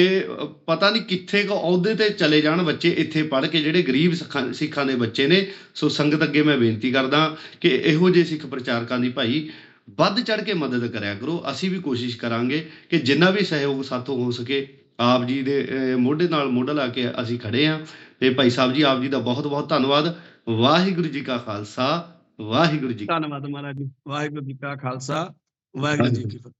ਪਤਾ ਨਹੀਂ ਕਿੱਥੇ ਕੋ ਅਹੁਦੇ ਤੇ ਚਲੇ ਜਾਣ ਬੱਚੇ ਇੱਥੇ ਪੜ੍ਹ ਕੇ ਜਿਹੜੇ ਗਰੀਬ ਸਿੱਖਾਂ ਦੇ ਬੱਚੇ ਨੇ। ਸੋ ਸੰਗਤ ਅੱਗੇ ਮੈਂ ਬੇਨਤੀ ਕਰਦਾ ਕਿ ਇਹੋ ਜਿਹੇ ਸਿੱਖ ਪ੍ਰਚਾਰਕਾਂ ਦੀ ਭਾਈ ਵੱਧ ਚੜ ਕੇ ਮਦਦ ਕਰਿਆ ਕਰੋ। ਅਸੀਂ ਵੀ ਕੋਸ਼ਿਸ਼ ਕਰਾਂਗੇ ਕਿ ਜਿੰਨਾ ਵੀ ਸਹਿਯੋਗ ਸਾਥੋਂ ਹੋ ਸਕੇ ਆਪ ਜੀ ਦੇ ਮੋਢੇ ਨਾਲ ਮੋਢਾ ਲਾ ਕੇ ਅਸੀਂ ਖੜੇ ਹਾਂ ਤੇ ਭਾਈ ਸਾਹਿਬ ਜੀ ਆਪ ਜੀ ਦਾ ਬਹੁਤ ਬਹੁਤ ਧੰਨਵਾਦ। ਵਾਹਿਗੁਰੂ ਜੀ ਕਾ ਖਾਲਸਾ ਵਾਹਿਗੁਰੂ ਜੀ ਧੰਨਵਾਦ ਮਹਾਰਾਜ ਜੀ। ਵਾਹਿਗੁਰੂ ਜੀ ਕਾ ਖਾਲਸਾ ਵਾਹਿਗੁਰੂ ਜੀ ਕੀ ਫਤਿਹ।